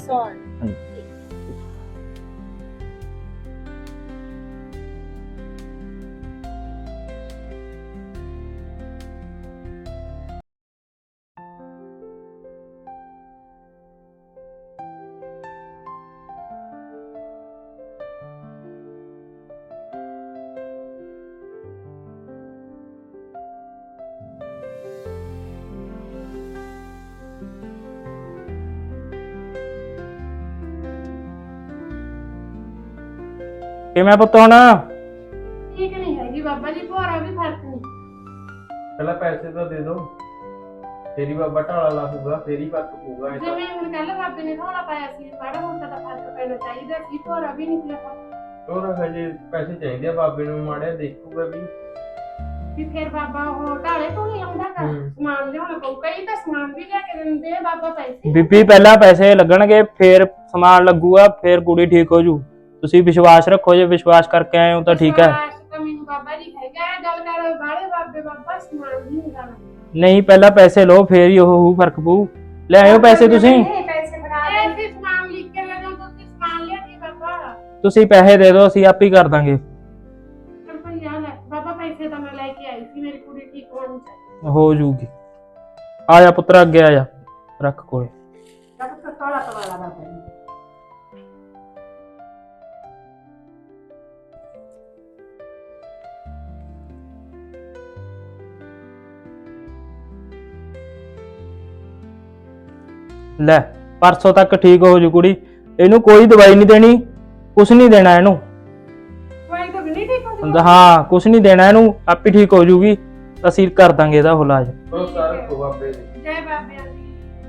ਕਿਵੇਂ ਪੁੱਤ ਹੁਣ? ਠੀਕ ਨਹੀਂ ਹੈਗੀ ਬਾਬਾ ਜੀ ਭੋਰਾ ਵੀ ਫ਼ਰਕ ਨਹੀਂ। ਪਹਿਲਾਂ ਪੈਸੇ ਤਾਂ ਦੇ ਦਿਓ। ਤੇਰੀ ਬਾਬਾ ਢਾਲਾ ਲਾਹੂਗਾ ਤੇਰੀ ਫ਼ਰਕ ਪਊਗਾ ਇਹ ਤਾਂ। ਜਿਵੇਂ ਹੁਣ ਕੱਲ ਬਾਬੇ ਨੇ ਥੋੜਾ ਪਾਇਆ ਸੀ ਮਾੜਾ ਮੋਟਾ ਤਾਂ ਫ਼ਰਕ ਪੈਣਾ ਚਾਹੀਦਾ ਸੀ ਭੋਰਾ ਵੀ ਨਹੀਂ ਪਿਆ। ਹੋਰ ਹਜੇ ਪੈਸੇ ਚਾਹੀਦੇ ਆ ਬਾਬੇ ਨੂੰ ਮਾੜਿਆ ਦੇਖੂਗਾ ਵੀ। ਵੀ ਫਿਰ ਬਾਬਾ ਉਹ ਢਾਲੇ ਤੋਂ ਨਹੀਂ ਆਉਂਦਾ ਕਰ ਹੂੰ। ਸਮਾਨ ਲਿਆਉਣਾ ਪਊ ਕਈ ਤਾਂ ਸਮਾਨ ਵੀ ਲਿਆ ਕੇ ਦਿੰਦੇ ਆ ਬਾਬਾ ਪੈਸੇ। ਬੀਬੀ ਪਹਿਲਾਂ ਪੈਸੇ ਲੱਗਣਗੇ ਫੇਰ ਸਮਾਨ ਲੱਗੂਗਾ ਫੇਰ ਕੁੜੀ ਠੀਕ ਹੋ ਜੂ। ਤੁਸੀਂ ਵਿਸ਼ਵਾਸ ਰੱਖੋ ਜੇ ਵਿਸ਼ਵਾਸ ਕਰਕੇ ਆਏ ਹੋ ਤਾਂ ਠੀਕ ਹੈ। ਵਿਸ਼ਵਾਸ ਤਾਂ ਮੈਨੂੰ ਬਾਬਾ ਜੀ ਹੈਗਾ ਹੈ, ਗੱਲ ਕਰ ਬਾਲੇ ਬਾਬੇ ਬਾਬਾ ਸਮਾਨ ਵੀ ਨਹੀਂ ਲਾਣਾ ਨਹੀਂ ਪਹਿਲਾਂ ਪੈਸੇ ਲਓ ਫੇਰ ਹੀ ਉਹ ਹੋਊ ਫ਼ਰਕ ਪਊ। ਲੈ ਆਇਓ ਪੈਸੇ ਤੁਸੀਂ। ਪੈਸੇ ਫੜਾ ਦੇ ਅਸੀਂ ਸਮਾਨ ਲਿਖ ਕੇ ਲੈ ਜਾਓ ਤੁਸੀਂ ਸਮਾਨ ਲਿਆ ਕੇ ਬਾਬਾ। ਤੁਸੀਂ ਪੈਸੇ ਦੇ ਦਿਓ ਅਸੀਂ ਆਪ ਹੀ ਕਰ ਦਾਂਗੇ। ਚਲ ਭਈ ਆ ਲੈ ਬਾਬਾ ਪੈਸੇ ਤਾਂ ਮੈਂ ਲੈ ਕੇ ਆਈ ਸੀ ਮੇਰੀ ਕੁੜੀ ਠੀਕ ਹੋਣੀ ਚਾਹੀਦੀ ਹੋ ਜੂਗੀ। ਆ ਜਾ ਪੁੱਤਰ ਅੱਗੇ ਆ ਜਾ। ਰੱਖ ਕੋਲੇ। ਡਾਕਟਰ ਕਾਲਾ ਕਵਾਲਾ ਬਾਬਾ ਲੈ ਪਰਸੋਂ ਤੱਕ ਠੀਕ ਹੋ ਜੂ ਕੁੜੀ। ਇਹਨੂੰ ਕੋਈ ਦਵਾਈ ਨਹੀਂ ਦੇਣੀ ਕੁਛ ਨਹੀਂ ਦੇਣਾ ਇਹਨੂੰ। ਦਵਾਈ ਤਾਂ ਨਹੀਂ ਠੀਕ ਹੁੰਦੀ ਹਾਂ ਕੁਛ ਨਹੀਂ ਦੇਣਾ ਇਹਨੂੰ ਆਪ ਹੀ ਠੀਕ ਹੋ ਜੂਗੀ। ਅਸੀਂ ਕਰ ਦਾਂਗੇ ਇਹਦਾ ਉਹ ਇਲਾਜ। ਭਰੋਸਾ ਰੱਖੋ ਬਾਬੇ ਤੇ ਜੈ ਬਾਬਿਆਂ ਦੀ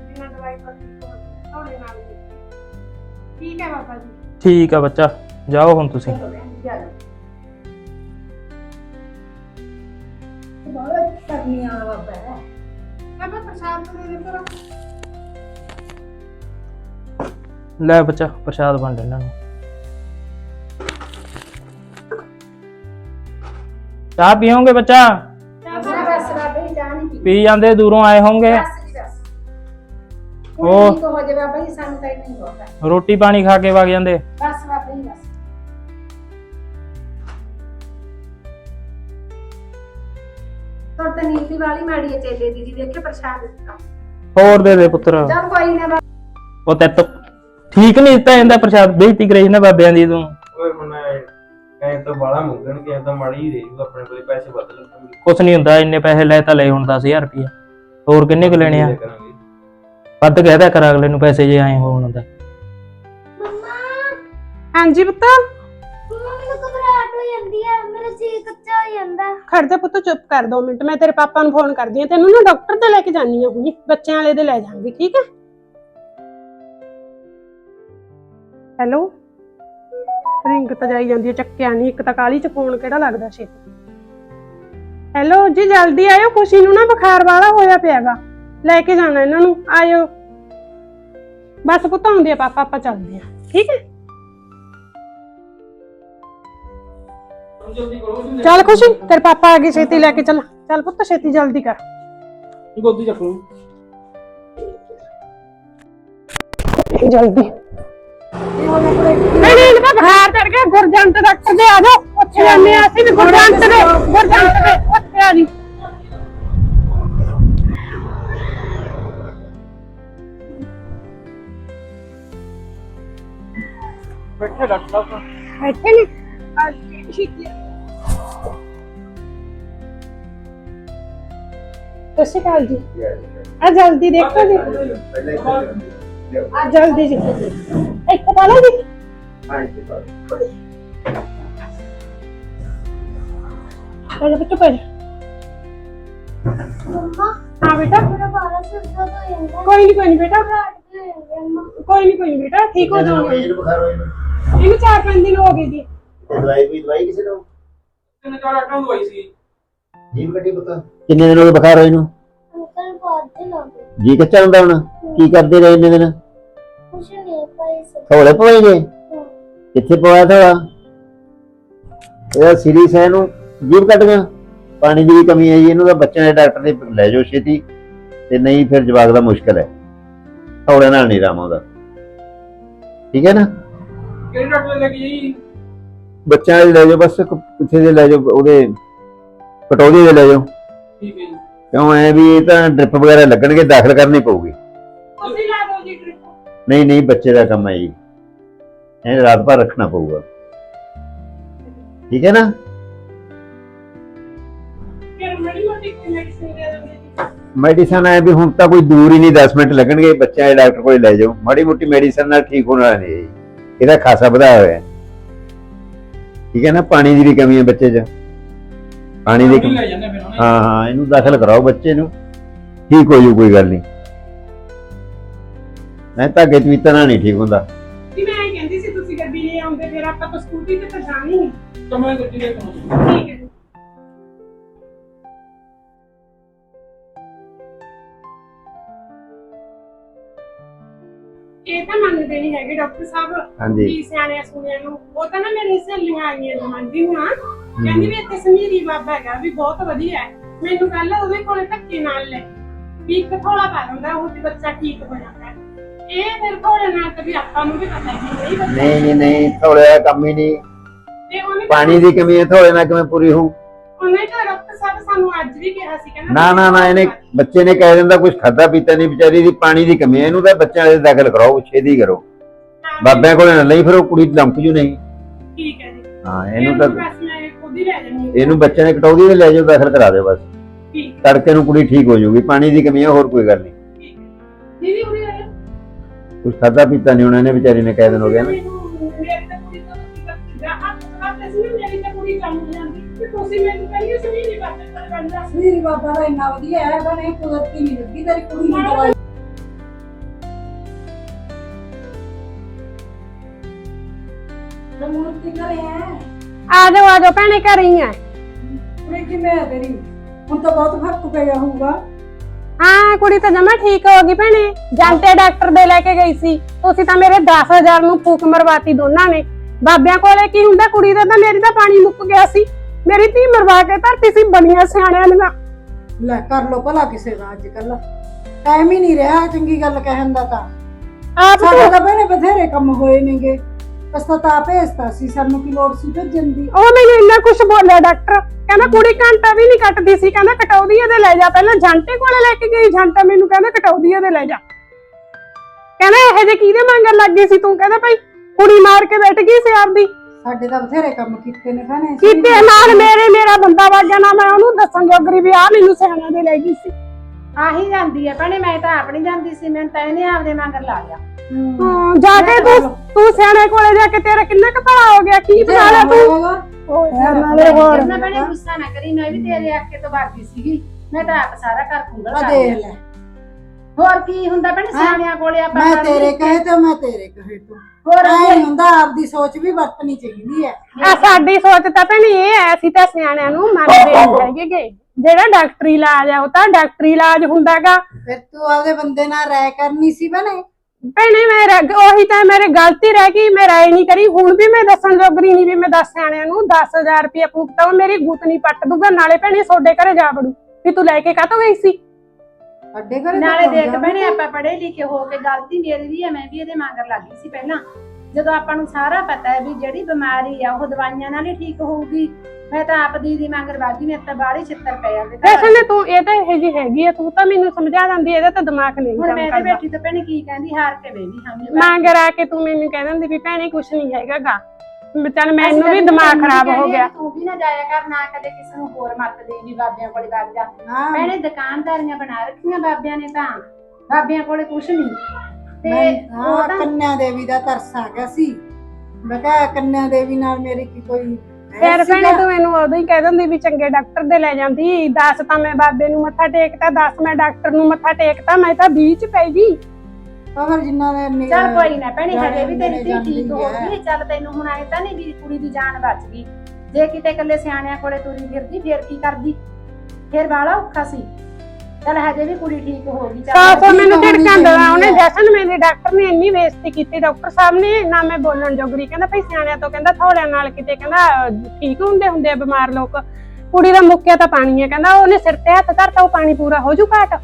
ਬਿਨਾਂ ਦਵਾਈ ਤੋਂ ਠੀਕ ਹੋ ਥੋੜੇ ਨਾਲ ਹੀ। ਠੀਕ ਹੈ ਬਾਬਾ ਜੀ। ਠੀਕ ਆ ਬੱਚਾ ਜਾਓ ਹੁਣ ਤੁਸੀਂ। ਬਹੁਤ ਕਰਨੀਆਂ ਵਾਲਾ ਬਾਬਾ ਹੈ। ਬਾਬਾ। ਪ੍ਰਸ਼ਾਦ ਤੋਂ ਦੇ ਦੇ ਕਰੋ ਲੈ ਬੱਚਾ ਪ੍ਰਸ਼ਾਦ ਵੰਡ ਇਹਨਾਂ ਨੂੰ। ਚਾਹ ਪੀਓਗੇ ਬੱਚਾ? ਬਸ ਬਾਬਾ ਜੀ ਪੀ ਜਾਂਦੇ ਦੂਰੋਂ ਆਏ ਹੋਣਗੇ। ਬਸ ਜੀ ਬਸ ਉਹ- ਹੋ ਜਾਵੇ ਬਾਬਾ ਜੀ ਸਾਨੂੰ ਤਾਂ ਇਹ ਨਹੀਂ ਹੋਗਾ ਰੋਟੀ ਪਾਣੀ ਖਾ ਕੇ ਵਗ ਜਾਂਦੇ। ਬਸ ਬਾਬਾ ਜੀ ਬਸ ਤੁਰ ਤਾਂ ਨੀਤੀ ਵਾਲੀ ਮਾੜੀ ਹੈ ਚੇਲੇ ਦੀ ਜੀ ਦੇਖੇ ਪ੍ਰਸ਼ਾਦ ਦਿੱਤਾ। ਹੋਰ ਦੇ ਦੇ ਪੁੱਤਰ। ਚੱਲ ਕੋਈ ਨਾ ਉਹ ਤੇ ਤੋ ਠੀਕ ਨਹੀਂ ਦਿੱਤਾ ਜਾਂਦਾ ਪ੍ਰਸ਼ਾਦ ਬੇਇੱਜ਼ਤੀ ਕਰਾਈ ਨਾ ਬਾਬਿਆਂ ਦੀ ਤੂੰ। ਓਏ ਹੁਣ ਐ ਤਾਂ ਬਾਲਾ ਮੰਗਣਗੇ ਐ ਤਾਂ ਮਾੜੀ ਹੀ ਦੇ ਜੂਗਾ ਆਪਣੇ ਕੋਲੇ ਪੈਸੇ ਵੱਧ ਲੱਗਣਗੇ। ਕੁਛ ਨਹੀਂ ਹੁੰਦਾ ਇੰਨੇ ਪੈਸੇ ਲੈ ਤਾਂ ਲਏ ਹੁਣ 10000 ਰੁਪਇਆ ਹੋਰ ਕਿੰਨੇ ਕੁ ਲੈਣੇ ਆ? ਦੇ ਕਰਾਂਗੇ ਵੱਧ ਕਹਿਦਾ ਕਰ ਅਗਲੇ ਨੂੰ ਪੈਸੇ ਜੇ ਆਏ ਹੋਣ ਦਾ ਮੰਮਾ ਹਾਂਜੀ ਪੁੱਤ? ਮੰਮਾ ਮੈਨੂੰ ਘਬਰਾਹਟ ਹੋ ਜਾਂਦੀ ਹੈ ਮੇਰਾ ਜੀ ਕੱਚਾ ਹੋ ਜਾਂਦਾ। ਖੜ ਜਾ ਪੁੱਤ ਚੁੱਪ ਕਰ ਦੋ ਮਿੰਟ ਮੈਂ ਤੇਰੇ ਪਾਪਾ ਨੂੰ ਫੋਨ ਕਰਦੀ ਹਾਂ ਤੈਨੂੰ ਨਾ ਡਾਕਟਰ ਤੇ ਲੈ ਕੇ ਜਾਨੀ ਆ ਹੁਣੀ ਬੱਚਿਆਂ ਵਾਲੇ ਦੇ ਲੈ ਜਾਵਾਂਗੀ ਠੀਕ ਹੈ ਹੈਲੋ? ਰਿੰਗ ਤਾਂ ਜਾਈ ਜਾਂਦੀ ਹੈ ਚੱਕਿਆ ਨਹੀਂ ਇੱਕ ਤਾਂ ਕਾਲੀ ਚ ਫੋਨ ਕਿਹੜਾ ਲੱਗਦਾ ਛੇਤੀ? ਹੈਲੋ ਜੀ ਜਲਦੀ ਆਇਓ ਖੁਸ਼ੀ ਨੂੰ ਨਾ ਬੁਖਾਰ ਵਾਲਾ ਹੋਇਆ ਪਿਆਗਾ। ਲੈ ਕੇ ਜਾਣਾ ਇਹਨਾਂ ਨੂੰ ਆਇਓ। ਬਸ ਪੁੱਤ ਆਉਂਦੇ ਆ ਪਾਪਾ ਆਪਾਂ ਚੱਲਦੇ ਆ ਠੀਕ ਹੈ? ਚੱਲ ਖੁਸ਼ੀ ਤੇਰੇ ਪਾਪਾ ਆ ਗਏ ਛੇਤੀ ਲੈ ਕੇ ਚੱਲ। ਚੱਲ ਪੁੱਤ ਛੇਤੀ ਜਲਦੀ ਕਰ। ਗੋਦੀ ਚੱਕ ਲਓ ਜਲਦੀ। ਨਹੀਂ ਨਹੀਂ ਇਹਦਾ ਬੁਖਾਰ ਚੜ ਗਿਆ ਗੁਰਜੰਟ ਡਾਕਟਰ ਦੇ ਆ ਜਾਓ ਉੱਥੇ ਜਾਂਦੇ ਆ ਅਸੀਂ ਵੀ ਗੁਰਜੰਟ ਦੇ ਗੁਰਜੰਟ ਦੇ ਉੱਥੇ ਆ ਜੀ ਬੈਠੇ ਡਾਕਟਰ ਸਾਹਿਬ ਇੱਥੇ ਨਹੀਂ ਆ ਛੇਤੀ ਸਤਿ ਸ਼੍ਰੀ ਅਕਾਲ ਜੀ ਆ ਜਲਦੀ ਦੇਖੋ ਜੀ ਆ ਜਲਦੀ ਜੀ ਇੱਕ ਪਾਲਾ ਜੀ। ਚਲੋ ਬੱਚੋ ਪਰ ਮੰਮਾ ਹਾਂ ਬੇਟਾ। ਮੇਰਾ ਬਾਲਾ ਸੁਣਦਾ ਤਾਂ ਜਾਂਦਾ। ਕੋਈ ਨਹੀਂ ਕੋਈ ਨਹੀਂ ਬੇਟਾ। ਕੋਈ ਨਹੀਂ ਕੋਈ ਨਹੀਂ ਬੇਟਾ। ਠੀਕ ਹੋ ਜਾਓਗੇ। ਇਹਨੂੰ ਬੁਖਾਰ ਹੋਇਆ ਇਹਨੂੰ ਚਾਰ ਪੰਜ ਦਿਨ ਹੋ ਗਏ ਜੀ। ਦਵਾਈ ਕੋਈ ਦਵਾਈ ਕਿਸੇ ਨੂੰ? ਤਿੰਨ ਚਾਰ ਡਾਕਟਰਾਂ ਨੂੰ ਦਵਾਈ ਸੀ। ਜੀਵ ਕੱਢੀ ਪਤਾ। ਕਿੰਨੇ ਦਿਨ ਹੋ ਗਏ ਬੁਖਾਰ ਹੋਏ ਨੂੰ? ਅੰਕਲ ਬਾਅਦ ਦੇ ਲੱਗੇ ਜੀ ਕੱਚਾ ਹੁੰਦਾ ਹੁਣ। ਕੀ ਕਰਦੇ ਰਹੇ ਇੰਨੇ ਦਿਨ? ਥੋੜੇ ਪਵਾਈ ਗਏ ਕਿੱਥੇ ਪਵਾਇਆ ਥੋੜਾ ਇਹਦਾ ਸੀਰੀਅਸ ਹੈ ਇਹਨੂੰ ਜੀਵ ਕੱਢ ਗਿਆ ਪਾਣੀ ਦੀ ਵੀ ਕਮੀ ਹੈ ਜੀ ਇਹਨੂੰ ਤਾਂ ਬੱਚਿਆਂ ਦੇ ਡਾਕਟਰ ਦੇ ਲੈ ਜਾਓ ਛੇਤੀ। ਤੇ ਨਹੀਂ ਫਿਰ ਜਵਾਕ ਦਾ ਮੁਸ਼ਕਲ ਹੈ। ਥੋੜੇ ਨਾਲ ਨਹੀਂ ਆਰਾਮ ਆਉਂਦਾ। ਠੀਕ ਹੈ ਨਾ? ਕਿਹੜੇ ਡਾਕਟਰ ਲੈ ਕੇ ਜਾਈ? ਬੱਚਿਆਂ ਦੇ ਲੈ ਜਾਓ ਬਸ ਕਿੱਥੇ ਦੇ ਲੈ ਜਾਓ ਉਹਦੇ ਕਟੌਦੀ ਦੇ ਲੈ ਜਾਓ। ਠੀਕ ਹੈ ਜੀ। ਕਿਉਂ ਐ ਵੀ ਇਹ ਤਾਂ ਡ੍ਰਿਪ ਵਗੈਰਾ ਲੱਗਣਗੇ ਦਾਖਲ ਕਰਨੀ ਪਊਗੀ। ਤੁਸੀਂ ਲਾ ਦਿਓ ਜੀ ਟ੍ਰਿਪ ਨਹੀਂ ਨਹੀਂ ਬੱਚੇ ਦਾ ਕੰਮ ਹੈ ਜੀ। ਇਹ ਰਾਤ ਭਰ ਰੱਖਣਾ ਪਊਗਾ। ਠੀਕ ਹੈ ਨਾ? ਫਿਰ ਮੜੀ ਮੋਟੀ ਕੋਈ ਮੈਡੀਸਿਨ ਹੈ ਵੀ ਹੁਣ ਤਾਂ ਕੋਈ ਦੂਰ ਹੀ ਨਹੀਂ 10 ਮਿੰਟ ਲੱਗਣਗੇ ਬੱਚਿਆਂ ਦੇ ਡਾਕਟਰ ਕੋਲ ਲੈ ਜਾਓ। ਮਾੜੀ ਮੋਟੀ ਮੈਡੀਸਨ ਨਾਲ ਠੀਕ ਹੋਣ ਵਾਲਾ ਨਹੀਂ। ਇਹਦਾ ਖਾਸਾ ਵਧਾਇਆ ਹੋਇਆ। ਹੈ ਠੀਕ ਹੈ ਨਾ? ਪਾਣੀ ਦੀ ਵੀ ਕਮੀ ਹੈ ਬੱਚੇ 'ਚ। ਪਾਣੀ ਦੀ ਕਮੀ ਲੈ ਜਾਂਦੇ ਫਿਰ ਉਹਨੇ। ਹਾਂ ਹਾਂ ਇਹਨੂੰ ਦਾਖਲ ਕਰਾਓ ਬੱਚੇ ਨੂੰ। ਠੀਕ ਹੋ ਜੂ ਕੋਈ ਗੱਲ ਨਹੀਂ। ਮੈਂ ਤਾਂ ਅੱਗੇ ਤਵੀਤਾ ਨਹੀਂ ਠੀਕ ਹੁੰਦਾ। ਫਿਰ ਆਪਾਂ ਤਾਂ ਸਕੂਟੀ ਤੇ ਤਾਂ ਜਾਣੀ ਨਹੀਂ। ਤਾਂ ਮੈਂ ਗੱਡੀ ਲੈ ਕੇ ਆਉਂਦਾ। ਠੀਕ ਹੈ। ਇਹ ਤਾਂ ਮੰਨਦੇ ਨਹੀਂ ਹੈਗੇ ਡਾਕਟਰ ਸਾਹਿਬ ਹਾਂਜੀ। ਵੀ ਸਿਆਣਿਆਂ ਸੁਣਿਆਂ ਨੂੰ। ਉਹ ਤਾਂ ਨਾ ਮੇਰੀ ਸਹੇਲੀਆਂ ਆਈਆਂ ਜਮਾਂਦੀ ਹੁਣਾ। ਕਹਿੰਦੀ ਵੀ ਇੱਥੇ ਸਮੀਰੀ ਬਾਬਾ ਹੈਗਾ ਵੀ ਬਹੁਤ ਵਧੀਆ ਹੈ। ਮੈਨੂੰ ਕੱਲ ਉਹਦੇ ਕੋਲੇ ਧੱਕੇ ਨਾਲ ਲੈ। ਵੀ ਇੱਕ ਥੋੜਾ ਪਾ ਦਿੰਦਾ ਉਹ ਤੇ ਬੱਚਾ ਠੀਕ ਹੋ ਜਾਂਦਾ ਹੈ। ਇਹ ਫਿਰ ਥੋੜੇ ਨਾਲ ਤਾਂ ਵੀ ਆਪਾਂ ਨੂੰ ਵੀ ਪਤਾ ਹੈ ਨਹੀਂ ਬੱਚਾ ਨਹੀਂ ਨਹੀਂ ਨਹੀਂ ਥੋੜਾ ਜਿਹਾ ਕੰਮ ਹੀ ਨਹੀਂ। ਤੇ ਉਹਨੇ ਪਾਣੀ ਦੀ ਕਮੀ ਹੈ ਥੋੜੇ ਨਾਲ ਕਿਵੇਂ ਪੂਰੀ ਹੋਊ? ਉਹਨੇ ਤਾਂ ਡਾਕਟਰ ਸਾਹਿਬ ਸਾਨੂੰ ਅੱਜ ਵੀ ਕਿਹਾ ਸੀ ਕਹਿੰਦਾ ਨਾ ਨਾ ਨਾ ਇਹਨੇ ਬੱਚੇ ਨੇ ਕਹਿ ਦਿੰਦਾ ਕੁਝ ਖਾਦਾ ਪੀਤਾ ਨਹੀਂ ਵਿਚਾਰੀ ਦੀ ਪਾਣੀ ਦੀ ਕਮੀ ਹੈ ਇਹਨੂੰ ਤਾਂ ਬੱਚਿਆਂ ਦੇ ਦਾਖਲ ਕਰਾਓ ਛੇਤੀ ਕਰੋ। ਹਾਂ, ਬਾਬਿਆਂ ਕੋਲੇ ਨਾ ਲਈ ਫਿਰ ਉਹ ਕੁੜੀ ਲੰਕ ਜੂ ਨਹੀਂ। ਠੀਕ ਹੈ ਜੀ। ਹਾਂ ਇਹਨੂੰ ਤਾਂ ਬਸ ਮੈਂ ਖੁਦ ਹੀ ਲੈ ਜਾਣੀ ਇਹਨੂੰ ਬੱਚਿਆਂ ਨੇ ਕਟੌਦੀ ਦੇ ਲੈ ਜਾਓ ਦਾਖਲ ਕਰਾ ਦਿਓ ਬਸ। ਠੀਕ ਤੜਕੇ ਨੂੰ ਕੁੜੀ ਠੀਕ ਹੋ ਜਾਊਗੀ ਪਾਣੀ ਦੀ ਕਮੀ ਹੈ ਹੋਰ ਕੋਈ ਗੱਲ ਨਹੀਂ। ਠੀਕ ਹੈ। ਦੀਦੀ ਉਰੇ ਆਇਓ ਕੁਝ ਖਾਦਾ ਪੀਤਾ ਨਹੀਂ ਉਹਨਾਂ ਨੇ ਵਿਚਾਰੀ ਨੇ ਕਹਿ ਦਿਨ ਹੋ ਗਿਆ ਨਾ। ਮੈਨੂੰ ਮੇਰੀ ਤਾਂ ਕੁੜੀ ਤੋਂ ਤੁਸੀਂ ਬੱਚਾ ਹੱਥ ਕਰਦੇ। ਸੀ ਨਾ ਮੇਰੀ ਤਾਂ ਕੁੜੀ ਕੰਮ ਜਾਂਦੀ। ਤੇ ਤੁਸੀਂ ਮੈਨੂੰ ਕਹਿੰਦੇ ਸੀ ਨਹੀਂ ਬਾਤ ਕਰ ਬੰਦਾ ਮੇਰੀ ਬਾਬਾ ਦਾ ਇੰਨਾ ਵਧੀਆ ਹੈ ਬਨੇ ਕੁਦਰਤੀ ਨਹੀਂ ਲੱਗੀ ਤੇਰੀ ਕੁੜੀ ਨੂੰ ਦਵਾਈ। ਮੂਰਤੀ ਕਰੇ ਹੈ ਆ। ਜਾਓ ਆ ਜਾਓ ਭੈਣੇ ਘਰ ਹੀ ਆ। ਕੁੜੀ ਕਿਵੇਂ ਹੈ ਤੇਰੀ? ਹੁਣ ਤਾਂ ਬਹੁਤ ਫ਼ਰਕ ਪੈ ਗਿਆ ਹੋਊਗਾ। ਹਾਂ ਕੁੜੀ ਤਾਂ ਜਮਾ ਠੀਕ ਹੋ ਗਈ ਭੈਣੇ। ਜਾਂਤੇ ਡਾਕਟਰ ਦੇ ਲੈ ਕੇ ਗਈ ਸੀ। ਤੁਸੀਂ ਤਾਂ ਮੇਰੇ 10000 ਨੂੰ ਫੂਕ ਮਰਵਾਤੀ ਦੋਨਾਂ ਨੇ। ਬਾਬਿਆਂ ਕੋਲੇ ਕੀ ਹੁੰਦਾ ਕੁੜੀ ਦਾ ਤਾਂ ਮੇਰੀ ਤਾਂ ਪਾਣੀ ਮੁੱਕ ਗਿਆ ਸੀ। ਮੇਰੀ ਧੀ ਮਰਵਾ ਕੇ ਧਰਤੀ ਸੀ ਬਣੀਆਂ ਸਿਆਣਿਆਂ ਦੀਆਂ। ਲੈ ਕਰ ਲੋ ਭਲਾ ਕਿਸੇ ਦਾ ਅੱਜ ਕੱਲ ਟਾਈਮ ਹੀ ਨਹੀਂ ਰਿਹਾ ਚੰਗੀ ਗੱਲ ਕਹਿਣ ਦਾ ਤਾਂ। ਆਪ ਸਾਡੇ ਤਾਂ ਭੈਣੇ ਬਥੇਰੇ ਕੰਮ ਹੋਏ ਨੇਗੇ। ਅਸਤਾ ਤਾਂ ਭੇਜਤਾ ਸੀ ਸਾਨੂੰ ਕੀ ਲੋੜ ਸੀ ਭੇਜਣ ਦੀ? ਉਹ ਮੈਨੂੰ ਇੰਨਾ ਕੁਝ ਬੋਲਿਆ ਡਾਕਟਰ ਕਹਿੰਦਾ ਕੁੜੀ ਘੰਟਾ ਵੀ ਨਹੀਂ ਕੱਟਦੀ ਸੀ ਕਹਿੰਦਾ ਕਟਾਉਦੀ ਇਹਦੇ ਲੈ ਜਾ। ਪਹਿਲਾਂ ਜਾਂਟੇ ਕੋਲੇ ਲੈ ਕੇ ਗਈ ਜਾਂਟਾ ਮੈਨੂੰ ਕਹਿੰਦਾ ਕਟਾਉਦੀ ਇਹਦੇ ਲੈ ਜਾ। ਕਹਿੰਦਾ ਇਹ ਜੇ ਕਿਹਦੇ ਮੰਗਣ ਲੱਗ ਗਈ ਸੀ ਤੂੰ? ਕਹਿੰਦਾ ਭਾਈ ਕੁੜੀ ਮਾਰ ਕੇ ਬੈਠ ਗਈ ਸੀ ਆਪਦੀ। ਸਾਡੇ ਤਾਂ ਬਥੇਰੇ ਕੰਮ ਕੀਤੇ ਨੇ ਭੈਣੇ ਕੀਤੇ ਨਾਲ ਮੇਰੇ ਮੇਰਾ ਬੰਦਾ ਵਾਗਿਆ ਨਾ ਮੈਂ ਉਹਨੂੰ ਦੱਸਣ ਜੋਗਰੀ ਵੀ ਆ ਮੈਨੂੰ ਸਿਆਣਾ ਦੇ ਲੈ ਗਈ ਸੀ। ਆਹੀ ਜਾਂਦੀ ਹੈ ਭੈਣੇ ਮੈਂ ਤਾਂ ਆਪਣੀ ਜਾਂਦੀ ਸੀ ਮੈਂ ਤਾਂ ਇਹਨੇ ਆਪਦੇ ਮਗਰ ਲਾ ਲਿਆ ਹਾਂ, ਜਾ ਕੇ ਤੂੰ ਤੂੰ ਸਿਆਣੇ ਕੋਲੇ ਜਾ ਕੇ ਤੇਰਾ ਕਿੰਨਾ ਕੁ ਭਲਾ ਹੋ ਗਿਆ? ਕੀ ਬਣਾ ਲਿਆ ਤੂੰ? ਨਾਲੇ ਹੋਰ। ਨਾ ਭੈਣੇ ਗੁੱਸਾ ਨਾ ਕਰੀ ਮੈਂ ਵੀ ਤੇਰੇ ਆਖੇ ਤੋਂ ਬਾਗੀ ਸੀਗੀ। ਮੈਂ ਤਾਂ ਆਪ ਸਾਰਾ ਘਰ ਖੁੰਗਲ ਆ ਕਰ ਦੇਖ ਲਿਆ ਲੈ। ਹੋਰ ਕੀ ਹੁੰਦਾ ਭੈਣੇ ਸਿਆਣਿਆਂ ਕੋਲੇ ਆਪਾਂ ਮੈਂ ਕਰ ਤੇਰੇ ਲਈਏ। ਕਹੇ ਤੇ ਮੈਂ ਤੇਰੇ ਕਹੇ ਤੋਂ। ਹੋਰ ਐ ਹੁੰਦਾ ਆਪਦੀ ਸੋਚ ਵੀ ਵਰਤਣੀ ਚਾਹੀਦੀ ਹੈ ਆ ਸਾਡੀ ਸੋਚ ਤਾਂ ਭੈਣੇ ਇਹ ਐ ਅਸੀਂ ਤਾਂ ਸਿਆਣਿਆਂ ਨੂੰ ਮੰਨਦੇ ਨਹੀਂ ਹੈਗੇ। ਜਿਹੜਾ ਡਾਕਟਰੀ ਇਲਾਜ ਆ ਉਹ ਤਾਂ ਡਾਕਟਰੀ ਇਲਾਜ ਹੁੰਦਾਗਾ। ਫਿਰ ਤੂੰ ਆਪਦੇ ਬੰਦੇ ਨਾਲ ਰਾਇ ਕਰਨੀ ਸੀ ਭੈਣੇ। ਭੈਣੇ ਮੈਂ ਰਹਿ- ਉਹੀ ਤਾਂ ਮੇਰੇ ਗਲਤੀ ਰਹਿ ਗਈ ਮੈਂ ਰਾਏ ਨਹੀਂ ਕਰੀ। ਹੁਣ ਵੀ ਮੈਂ ਦੱਸਣ ਜੋਗਰੀ ਨਹੀਂ ਵੀ ਮੈਂ ਦੱਸ ਸਿਆਣਿਆਂ ਨੂੰ 10000 ਰੁਪਏ ਫੂਕਤਾ ਉਹ ਮੇਰੀ ਗੁੱਤ ਨਹੀਂ ਪੱਟ ਦੂਗਾ। ਨਾਲੇ ਭੈਣੇ ਤੁਹਾਡੇ ਘਰੇ ਜਾ ਵੜੂ। ਵੀ ਤੂੰ ਲੈ ਕੇ ਕਾਹਤੋਂ ਗਈ ਸੀ? ਸਾਡੇ ਘਰੇ ਨਾਲੇ ਦੇਖ? ਭੈਣੇ ਆਪਾਂ ਪੜ੍ਹੇ ਲਿਖੇ ਹੋ ਕੇ ਗਲਤੀ ਮੇਰੀ ਵੀ ਹੈ ਮੈਂ ਵੀ ਇਹਦੇ ਮਗਰ ਲੱਗ ਸੀ ਪਹਿਲਾਂ। ਜਦੋਂ ਆਪਾਂ ਨੂੰ ਸਾਰਾ ਪਤਾ ਹੈ ਵੀ ਜਿਹੜੀ ਬਿਮਾਰੀ ਆ ਉਹ ਦਵਾਈਆਂ ਨਾਲ ਹੀ ਠੀਕ ਹੋਊਗੀ। ਮੈਂ ਤਾਂ ਆਪ ਦੀਦੀ ਮਗਰ ਵਾਗੀ ਮੇਰੇ ਤਾਂ ਬਾਹਲੀ ਛਿੱਤਰ ਪਏ ਆ। ਵੈਸੇ ਨੇ ਤੂੰ ਇਹ ਤਾਂ ਇਹ ਜੀ ਹੈਗੀ ਆ ਤੂੰ ਤਾਂ ਮੈਨੂੰ ਸਮਝਾ ਦਿੰਦੀ ਇਹਦਾ ਤਾਂ ਦਿਮਾਗ ਨਹੀਂ ਹੁਣ ਕੰਮ ਮੈਂ ਤੇ ਕਰਦਾ। ਬੈਠੀ ਤਾਂ ਭੈਣੇ ਕੀ ਕਹਿੰਦੀ ਹਾਰ ਕੇ ਵੇਹੀ ਹਾਂ ਮਾਂਗਰ ਆ ਕੇ ਤੂੰ ਮੈਨੂੰ ਕਹਿ ਦਿੰਦੀ ਵੀ ਭੈਣੇ ਕੁਛ ਨਹੀਂ ਹੈਗਾਗਾ। ਚੱਲ ਮੈਨੂੰ ਵੀ ਦਿਮਾਗ ਖਰਾਬ ਹੋ ਗਿਆ। ਤੂੰ ਵੀ ਨਾ ਜਾਇਆ ਕਰ ਨਾ ਕਦੇ ਕਿਸੇ ਨੂੰ ਹੋਰ ਮੱਤ ਦੇ ਵੀ ਬਾਬਿਆਂ ਕੋਲੇ ਵਗ ਜਾ। ਨਾ ਭੈਣੇ ਦੁਕਾਨਦਾਰੀਆਂ ਬਣਾ ਰੱਖੀਆਂ ਬਾਬਿਆਂ ਨੇ ਤਾਂ। ਬਾਬਿਆਂ ਕੋਲੇ ਕੁਛ ਨਹੀਂ। ਤੇ ਮੈਂ ਉਹ ਹਾਂ ਤਾਂ ਕੰਨਿਆ ਦੇਵੀ ਦਾ ਤਰਸ ਆ ਗਿਆ ਸੀ। ਮੈਂ ਕਿਹਾ ਕੰਨਿਆ ਦੇਵੀ ਨਾਲ ਮੇਰੀ ਕੀ ਕੋਈ ਫਿਰ ਭੈਣੇ ਤੂੰ ਮੈਨੂੰ ਉਦੋਂ ਹੀ ਕਹਿ ਦਿੰਦੀ ਵੀ ਚੰਗੇ ਡਾਕਟਰ ਦੇ ਲੈ ਜਾਂਦੀ। ਦੱਸ ਤਾਂ ਮੈਂ ਬਾਬੇ ਨੂੰ ਮੱਥਾ ਟੇਕਤਾ ਦੱਸ ਮੈਂ ਡਾਕਟਰ ਨੂੰ ਮੱਥਾ ਟੇਕਤਾ ਮੈਂ ਤਾਂ ਵੀਹ ਚ ਪੈ ਗਈ। ਪਰ ਜਿੰਨਾ ਨੇ ਚੱਲ ਕੋਈ ਨਾ ਭੈਣੇ ਹਜੇ ਵੀ ਤੇਰੀ ਧੀ ਜਾਂਦੀ ਠੀਕ ਹੋ ਹੈ। ਗਈ ਚੱਲ ਤੈਨੂੰ ਹੁਣ ਆਏ ਤਾਂ ਨਹੀਂ ਵੀ ਕੁੜੀ ਦੀ ਜਾਨ ਬਚ ਗਈ। ਜੇ ਕਿਤੇ ਇਕੱਲੇ ਸਿਆਣਿਆਂ ਕੋਲੇ ਤੁਰੀ ਫਿਰਦੀ ਫੇਰ ਕੀ ਕਰਦੀ? ਫੇਰ ਬਾਲਾ ਔਖਾ ਸੀ। ਚੱਲ ਹਜੇ ਵੀ ਕੁੜੀ ਠੀਕ ਹੋ ਗਈ ਚੱਲ ਸਾਫ਼ ਠੀਕ ਮੈਨੂੰ ਹੋਣੀ ਝਿੜਕਾਂ ਚਾਹੀਦੀ ਦਵਾ ਉਹਨੇ ਹੈ। ਜਸ਼ਨ ਮੇਰੇ ਡਾਕਟਰ ਨੇ ਇੰਨੀ ਬੇਇੱਜ਼ਤੀ ਕੀਤੀ ਡਾਕਟਰ ਸਾਹਿਬ ਨੇ ਨਾ ਮੈਂ ਬੋਲਣ ਜੋਗਰੀ ਕਹਿੰਦਾ ਭਈ ਸਿਆਣਿਆਂ ਤੋਂ ਕਹਿੰਦਾ ਥੋੜਿਆਂ ਨਾਲ ਕਿਤੇ ਕਹਿੰਦਾ ਅਹ, ਠੀਕ ਹੁੰਦੇ ਹੁੰਦੇ ਆ ਬਿਮਾਰ ਲੋਕ। ਕੁੜੀ ਦਾ ਮੁੱਕਿਆ ਤਾਂ ਪਾਣੀ ਹੈ ਕਹਿੰਦਾ ਉਹਨੇ ਸਿਰ ਤੇ ਹੱਥ ਧਰਤਾ ਉਹ ਪਾਣੀ ਪੂਰਾ ਹੋ ਜੂ ਘਾਟ।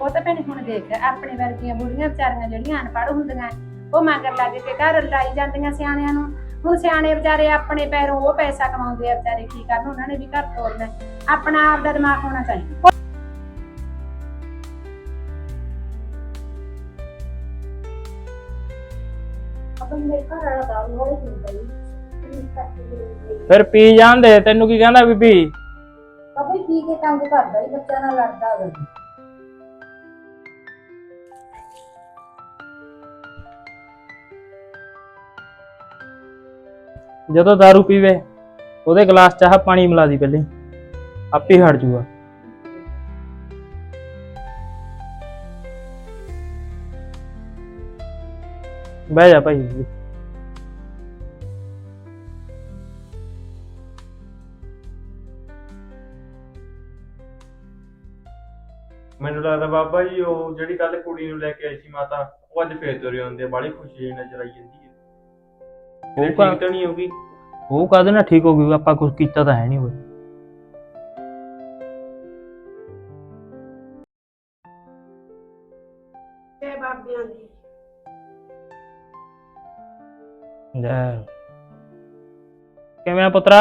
ਉਹ ਤਾਂ ਭੈਣੇ ਹੁਣ ਦੇਖ ਆਪਣੇ ਵਰਗੀਆਂ ਬੁੜੀਆਂ ਵਿਚਾਰੀਆਂ ਜਿਹੜੀਆਂ ਅਨਪੜ੍ਹ ਹੁੰਦੀਆਂ ਉਹ ਮਗਰ ਲੱਗ ਕੇ ਘਰ ਲਾਈ ਜਾਂਦੀਆਂ ਸਿਆਣਿਆਂ ਨੂੰ। ਹੁਣ ਸਿਆਣੇ ਵਿਚਾਰੇ ਆਪਣੇ ਪੈਰੋਂ ਉਹ ਪੈਸਾ ਕਮਾਉਂਦੇ ਆ ਵਿਚਾਰੇ ਕੀ ਕਰਨ ਉਹਨਾਂ ਨੇ ਵੀ ਘਰ ਤੋਰਨਾ। ਆਪਣਾ ਆਪ ਦਾ ਦਿਮਾਗ ਹੋਣਾ ਚਾਹੀਦਾ। ਅਬ ਮੇਰੇ ਘਰ ਵਾਲਾ ਗਈ ਫਿਰ ਪੀ ਜਾਂਦੇ ਤੈਨੂੰ ਕੀ ਕਹਿੰਦਾ ਬੀਬੀ? ਕਦੇ ਪੀ ਕੇ ਤੰਗ ਕਰਦਾ ਹੀ ਬੱਚਾ ਨਾਲ ਲੜਦਾ ਵਾ ਜਦੋਂ दारू ਪੀਵੇ ਉਹਦੇ ਗਲਾਸ ਚ ਆਹ ਪਾਣੀ ਮਿਲਾ ਦੀ ਪਹਿਲੇ। ਆਪੇ ਹੀ ਹਟ ਜੂਗਾ। ਬਹਿ ਜਾ ਭਾਈ। ਮੈਨੂੰ ਲੱਗਦਾ ਬਾਬਾ ਜੀ ਉਹ ਜਿਹੜੀ ਕੱਲ ਕੁੜੀ ਨੂੰ ਲੈ ਕੇ ਆਈ ਸੀ ਮਾਤਾ ਉਹ ਅੱਜ ਫੇਰ ਤੁਰੇ ਹੁੰਦੇ ਆ ਬੜੀ ਖੁਸ਼ੀ ਜਿਹੀ ਨਜ਼ਰ ਆਈ ਜਾਂਦੀ ਹੈ ਉਹ ਠੀਕ ਤਾਂ ਨਹੀਂ ਹੋਗੀ ਉਹ ਕਹਦੇ ਨਾ ਠੀਕ ਹੋ ਗਈ ਆਪਾਂ ਕੁਝ ਕੀਤਾ ਤਾਂ ਹੈ ਨਹੀਂ ਹੋਏ ਜੈ ਕਿਵੇਂ ਆ ਪੁੱਤਰਾ?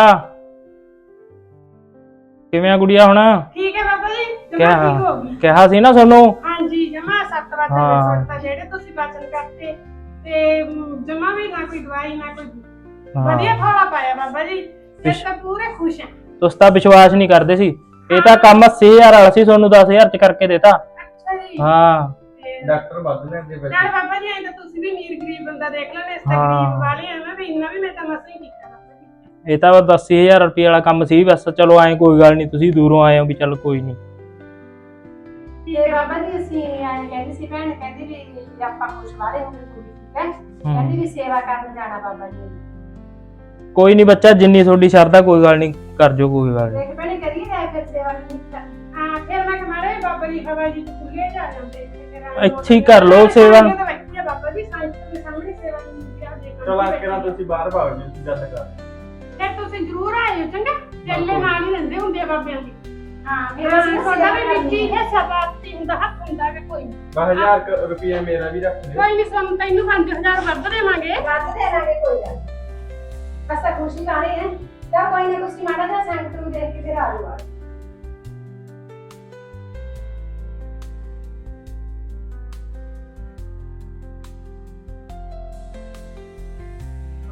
ਕਿਵੇਂ ਆ ਗੁੜੀਆ ਹੁਣ? ਠੀਕ ਹੈ ਬਾਬਾ ਜੀ ਜਮਾ ਕਿਆ? ਠੀਕ ਹੋ ਗਈ। ਕਿਹਾ ਸੀ ਨਾ ਤੁਹਾਨੂੰ? ਹਾਂਜੀ ਜਮਾ 7 ਵਜੇ ਹਾਂ। ਦੇ ਸੁੱਟਾ ਜਿਹੜੇ ਤੁਸੀਂ ਬਚਨ ਕਰਤੇ ਤੇ ਜਮਾ ਵੀ ਨਾ ਕੋਈ ਦਵਾਈ ਨਾ ਕੋਈ ਵਧੀਆ ਹਾਂ। ਥੋੜਾ ਪਾਇਆ ਬਾਬਾ ਜੀ ਫਿਰ ਵਿਸ਼- ਤਾਂ ਪੂਰੇ ਖੁਸ਼ ਹਾਂ ਤੁਸੀਂ ਤਾਂ ਵਿਸ਼ਵਾਸ ਨਹੀਂ ਕਰਦੇ ਸੀ। ਇਹ ਤਾਂ ਕੰਮ 80000 ਵਾਲਾ ਸੀ ਤੁਹਾਨੂੰ 10000 ਚ ਕਰਕੇ ਦੇਤਾ। ਅੱਛਾ ਜੀ। ਹਾਂ। ਡਾਕਟਰ ਵੱਧ ਲੈਂਦੇ ਬੱਚੇ ਚੱਲ ਬਾਬਾ ਜੀ ਐਂ ਤਾਂ ਤੁਸੀਂ ਵੀ ਅਮੀਰ ਗਰੀਬ ਬੰਦਾ ਦੇਖ ਲਓ ਇਸ ਤਾਂ ਹਾਂ। ਗਰੀਬ ਵਾਲੇ ਆ ਨਾ ਵੀ ਇੰਨਾ ਵੀ ਮੈਂ ਤਾਂ ਮਸਾਂ ਹੀ ਕੀਤਾ ਬਾਬਾ ਜੀ। ਇਹ ਤਾਂ 10000 ਰੁਪਏ ਵਾਲਾ ਕੰਮ ਸੀ ਬਸ ਚਲੋ ਐਂ ਕੋਈ ਗੱਲ ਨਹੀਂ ਤੁਸੀਂ ਦੂਰੋਂ ਆਏ ਹੋ ਵੀ ਚੱਲ ਕੋਈ ਨਹੀਂ। ਤੇ ਬਾਬਾ ਜੀ ਅਸੀਂ ਐਂ ਕਹਿੰਦੀ ਸੀ ਭੈਣ ਕਹਿੰਦੀ ਵੀ ਆਪਾਂ ਖੁਸ਼ ਵਾਲੇ ਹੋ ਗਏ ਕੁੜੀ ਠੀਕ ਹੈ। ਕਹਿੰਦੀ ਵੀ ਸੇਵਾ ਕਰਨ ਜਾਣਾ ਬਾਬਾ ਜੀ। ਦੀ। ਕੋਈ ਨਹੀਂ ਬੱਚਾ ਜਿੰਨੀ ਤੁਹਾਡੀ ਸ਼ਰਧਾ ਕੋਈ ਗੱਲ ਨਹੀਂ ਕਰ ਜੋ ਕੋਈ ਗੱਲ ਨਹੀਂ। ਦੇਖ ਭੈਣੇ ਕਰੀਏ ਤਾਂ ਫਿਰ ਸੇਵਾ। ਨਹੀਂ ਹਾਂ ਫਿਰ ਮੈਂ ਕਮਾਰੇ ਬਾਬਾ ਜੀ ਹਵਾ ਜੀ ਖੁੱਲੇ ਜਾ ਜਾਂਦੇ ਇੱਥੇ ਹੀ ਕਰ ਲਓ ਸੇਵਾ। ਇਹ ਤਾਂ ਬੈਠੀ ਆ ਬਾਬਾ ਜੀ ਸਾਈਡ ਦੇ ਸਾਹਮਣੇ ਸੇਵਾ ਨਹੀਂ ਕਿਹਾ ਦੇਖੋ ਚਲੋ ਆ ਕੇ ਨਾ ਤੁਸੀਂ ਬਾਹਰ ਭਾਗ ਜੀ ਤੁਸੀਂ ਗੱਲ ਕਰ ਤੇ ਤੁਸੀਂ ਜ਼ਰੂਰ ਆਇਓ ਚੰਗਾ ਚੱਲੇ ਨਾਲ ਹੀ ਰਹਿੰਦੇ ਹੁੰਦੇ ਆ ਬਾਬਿਆਂ ਦੀ ਹਾਂ ਫਿਰ ਫਿਰ ਅਸੀਂ ਅਸੀਂ ਸੇਵਾ ਤੁਹਾਡਾ ਵੀ ਕਰਨੀ ਵਿੱਚ ਹੀ ਹੈ। ਹੈ ਸਬਾਤੀ ਹੁੰਦਾ ਹੱਥ ਹੁੰਦਾ ਕਿ ਕੋਈ ਨੀ। 10000 ਰੁਪਏ ਮੇਰਾ ਵੀ ਰੱਖ ਲਿਓ ਕੋਈ ਨਹੀਂ ਸਾਨੂੰ ਤੈਨੂੰ 5000 ਵੱਧ ਦੇਵਾਂਗੇ ਵੱਧ ਦੇ ਦਾਂਗੇ ਕੋਈ ਗੱਲ ਨੀ। ਬਸ ਤਾਂ ਖੁਸ਼ੀ ਵਾਲੇ ਹੈ ਤਾਂ ਕੋਈ ਨਾ ਤੁਸੀਂ ਮਾੜਾ ਜਿਹਾ ਸੰਗਤ ਨੂੰ ਦੇਖ ਕੇ ਫਿਰ ਆ ਜਾਓ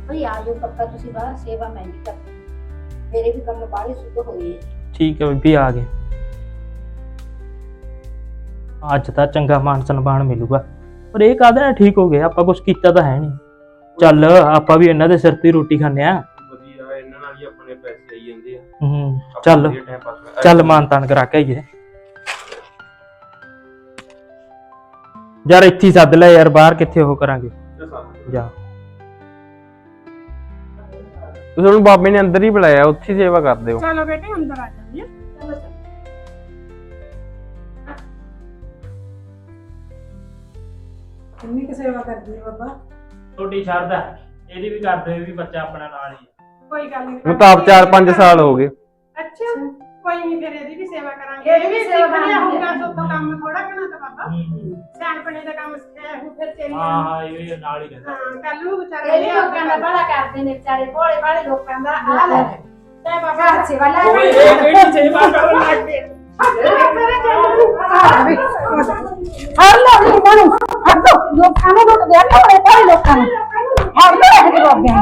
ਭਈ ਆ ਜਾਓ ਪੱਕਾ ਤੁਸੀਂ ਬਾਹਰ ਸੇਵਾ ਮੈਂ ਵੀ ਕਰ ਮੇਰੇ ਵੀ ਕੰਮ ਬਾਹਲੇ ਸੁੱਧ ਹੋਏ ਠੀਕ ਹੈ ਬੀਬੀ ਆ ਗਏ। ਅੱਜ ਤਾਂ ਚੰਗਾ ਮਾਨ ਸਨਮਾਨ ਮਿਲੂਗਾ। ਪਰ ਇਹ ਕਾਹਦਾ ਠੀਕ ਹੋ ਗਿਆ? ਆਪਾਂ ਕੁਝ ਕੀਤਾ ਤਾਂ ਹੈ ਨਹੀਂ। ਚੱਲ ਆਪਾਂ ਵੀ ਇਹਨਾਂ ਦੇ ਸਿਰ ਤੇ ਹੀ ਰੋਟੀ ਖਾਂਦੇ ਆ ਵਧੀਆ ਇਹਨਾਂ ਨਾਲ ਹੀ ਆਪਣੇ ਪੈਸੇ ਆਈ ਜਾਂਦੇ ਆ। ਹੂੰ ਆਪਾਂ ਚੱਲ। ਮਾਨ ਤਾਨ ਕਰਾ ਕੇ ਆਈਏ। ਯਾਰ ਇੱਥੇ ਹੀ ਸੱਦ ਲੈ ਯਾਰ ਬਾਹਰ ਕਿੱਥੇ ਉਹ ਕਰਾਂਗੇ? ਜਾ। ਤੁਸੀਂ ਉਹਨੂੰ ਬਾਬੇ ਨੇ ਅੰਦਰ ਹੀ ਬੁਲਾਇਆ ਉੱਥੇ ਹੀ ਸੇਵਾ ਕਰਦੇ ਹੋ। ਚਲੋ ਬੇਟੇ ਅੰਦਰ ਆ ਜਾਂਦੇ ਆ। ਚਲੋ ਚਲੋ। ਕਿੰਨੀ ਕੁ ਸੇਵਾ ਕਰਦੀ ਹੈ ਬਾਬਾ? ਤੁਹਾਡੀ ਸ਼ਰਧਾ ਇਹਦੀ ਵੀ ਕਰਦੇ ਵੀ ਬੱਚਾ ਆਪਣਾ ਨਾਲ ਹੀ ਕੋਈ ਗੱਲ ਨਹੀਂ ਹੁਣ ਤਾਂ ਆਪ 4-5 ਸਾਲ ਹੋ ਗਏ। ਅੱਛਾ। ਕੋਈ ਨਹੀਂ ਫਿਰ ਇਹਦੀ ਵੀ ਸੇਵਾ ਕਰਾਂਗੇ। ਇਹਦੀ ਇਹ ਵੀ ਵੀ ਸੇਵਾ ਸਿੱਖਿਆ ਹੋਊਗਾ ਕਰਾਂਗੇ। ਸੋਤੋਂ ਕੰਮ ਥੋੜਾ ਕਰਨਾ ਤਾਂ ਬਾਬਾ। ਸਿਆਣਪਣੇ ਦਾ ਕੰਮ ਸਿੱਖਿਆ ਹੋ ਫਿਰ ਤੇਰੀ ਹਾਂ ਹਾਂ ਇਹ ਵੀ ਨਾਲ ਹੀ ਰਹਿੰਦਾ। ਹਾਂ ਕੱਲ ਨੂੰ ਵਿਚਾਰੇ ਇਹ ਵੀ ਲੋਕਾਂ ਦਾ ਭਲਾ ਕਰਦੇ ਨੇ ਵਿਚਾਰੇ ਭੋਲੇ ਭਾਲੇ ਲੋਕਾਂ ਦਾ ਆ ਲੈ। ਤੇ ਬਾਬਾ। ਘਰ ਸੇਵਾ ਲੈ ਓਏ ਇਹ ਕਿਹੜੀ ਸੇਵਾ ਕਰਨ ਲੱਗ ਗਏ। ਹਰ ਲੋਕ ਲੋਕਾਂ ਨੂੰ ਹਰ ਲੋਕਾਂ ਨੂੰ ਲੁੱਟ ਦੇ ਲੋਕਾਂ ਨੂੰ। ਮਰ ਲੈ ਇਹ ਬਾਬਿਆਂ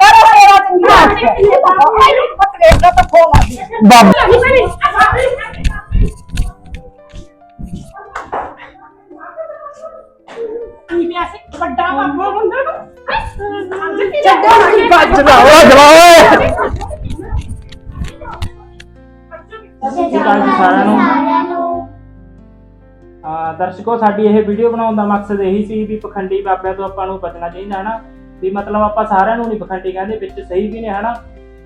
ਕਰੋ ਤੇਰਾ ਚੰਗੀ ਆਸ ਮੈਨੂੰ ਪਤਲੇ ਦਾ ਤਾਂ ਫੋਨ ਆ ਗਿਆ ਬਾਬਾ। ਵੱਡਾ ਬਾਬਾ ਹੁੰਦਾ ਨਾ ਛੱਡੋ ਨਾ। ਬੱਜ ਨਾ ਓਏ। ਜਵਾਓ ਸਾਰਿਆਂ ਨੂੰ ਦਰਸ਼ਕੋ, ਸਾਡੀ ਇਹ ਵੀਡੀਓ ਬਣਾਉਣ ਦਾ ਮਕਸਦ ਇਹੀ ਸੀ ਵੀ ਪਖੰਡੀ ਬਾਬਿਆਂ ਤੋਂ ਆਪਾਂ ਨੂੰ ਬਚਣਾ ਚਾਹੀਦਾ ਹੈ ਨਾ ਵੀ ਮਤਲਬ ਆਪਾਂ ਸਾਰਿਆਂ ਨੂੰ ਨਹੀਂ ਪਖੰਡੀ ਕਹਿੰਦੇ, ਵਿੱਚ ਸਹੀ ਵੀ ਨੇ, ਹਨਾ?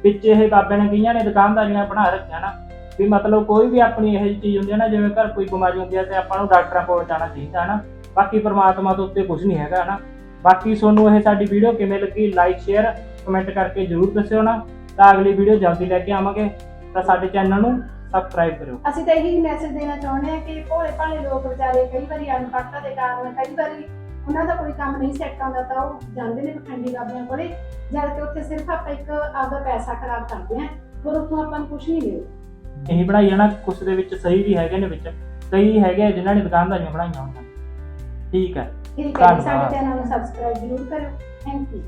ਵਿੱਚ ਇਹ ਬਾਬਿਆਂ ਨੇ ਕਈਆਂ ਨੇ ਦੁਕਾਨਦਾਰੀਆਂ ਬਣਾ ਰੱਖੀਆਂ ਨਾ ਵੀ ਮਤਲਬ ਕੋਈ ਵੀ ਆਪਣੀ ਇਹ ਜਿਹੀ ਚੀਜ਼ ਹੁੰਦੀ ਹੈ ਨਾ, ਜਿਵੇਂ ਘਰ ਕੋਈ ਬਿਮਾਰੀ ਹੁੰਦੀ ਹੈ ਤੇ ਆਪਾਂ ਨੂੰ ਡਾਕਟਰਾਂ ਕੋਲ ਜਾਣਾ ਚਾਹੀਦਾ ਹੈ ਨਾ ਬਾਕੀ ਪਰਮਾਤਮਾ ਤੋਂ ਉੱਤੇ ਕੁਝ ਨਹੀਂ ਹੈਗਾ, ਹਨਾ? ਬਾਕੀ ਤੁਹਾਨੂੰ ਇਹ ਸਾਡੀ ਵੀਡੀਓ ਕਿਵੇਂ ਲੱਗੀ ਲਾਈਕ ਸ਼ੇਅਰ ਕਮੈਂਟ ਕਰਕੇ ਜਰੂਰ ਦੱਸਿਓ ਨਾ ਤਾਂ ਅਗਲੀ ਵੀਡੀਓ ਜਲਦੀ ਲੈ ਕੇ ਆਵਾਂਗੇ। ਤਾਂ ਸਾਡੇ ਚੈਨਲ ਨੂੰ ਸਬਸਕ੍ਰਾਈਬ ਕਰਿਓ। ਅਸੀਂ ਤਾਂ ਇਹੀ ਮੈਸੇਜ ਦੇਣਾ ਚਾਹੁੰਦੇ ਹਾਂ ਕਿ ਭੋਲੇ ਭਾਲੇ ਲੋਕ ਵਿਚਾਰੇ ਕਈ ਵਾਰੀ ਅਨਪੜ੍ਹਤਾ ਦੇ ਕਾਰਨ ਕਈ ਵਾਰੀ ਉਹਨਾਂ ਦਾ ਕੋਈ ਕੰਮ ਨਹੀਂ ਸੈੱਟ ਆਉਂਦਾ ਤਾਂ ਉਹ ਜਾਂਦੇ ਨੇ ਪਖੰਡੀ ਬਾਬਿਆਂ ਕੋਲੇ ਜਦ ਕਿ ਉੱਥੇ ਸਿਰਫ ਆਪਾਂ ਇੱਕ ਆਪਦਾ ਪੈਸਾ ਖਰਾਬ ਕਰਦੇ ਹਾਂ ਪਰ ਉੱਥੋਂ ਆਪਾਂ ਨੂੰ ਕੁਝ ਨਹੀਂ ਮਿਲਦਾ। ਇਹੀ ਬਣਾਈ ਹੈ ਨਾ ਕੁਛ ਦੇ ਵਿੱਚ ਸਹੀ ਵੀ ਹੈਗੇ ਨੇ ਵਿੱਚ ਕਈ ਹੈਗੇ ਜਿਨ੍ਹਾਂ ਨੇ ਦੁਕਾਨਦਾਰੀਆਂ ਬਣਾਈਆਂ ਹੋਈਆਂ। ਠੀਕ ਹੈ। ਠੀਕ ਹੈ। ਸਾਡੇ ਚੈਨਲ ਨੂੰ ਸਬਸਕ੍ਰਾਈਬ ਜ਼ਰੂਰ ਕਰਿਓ। Thank you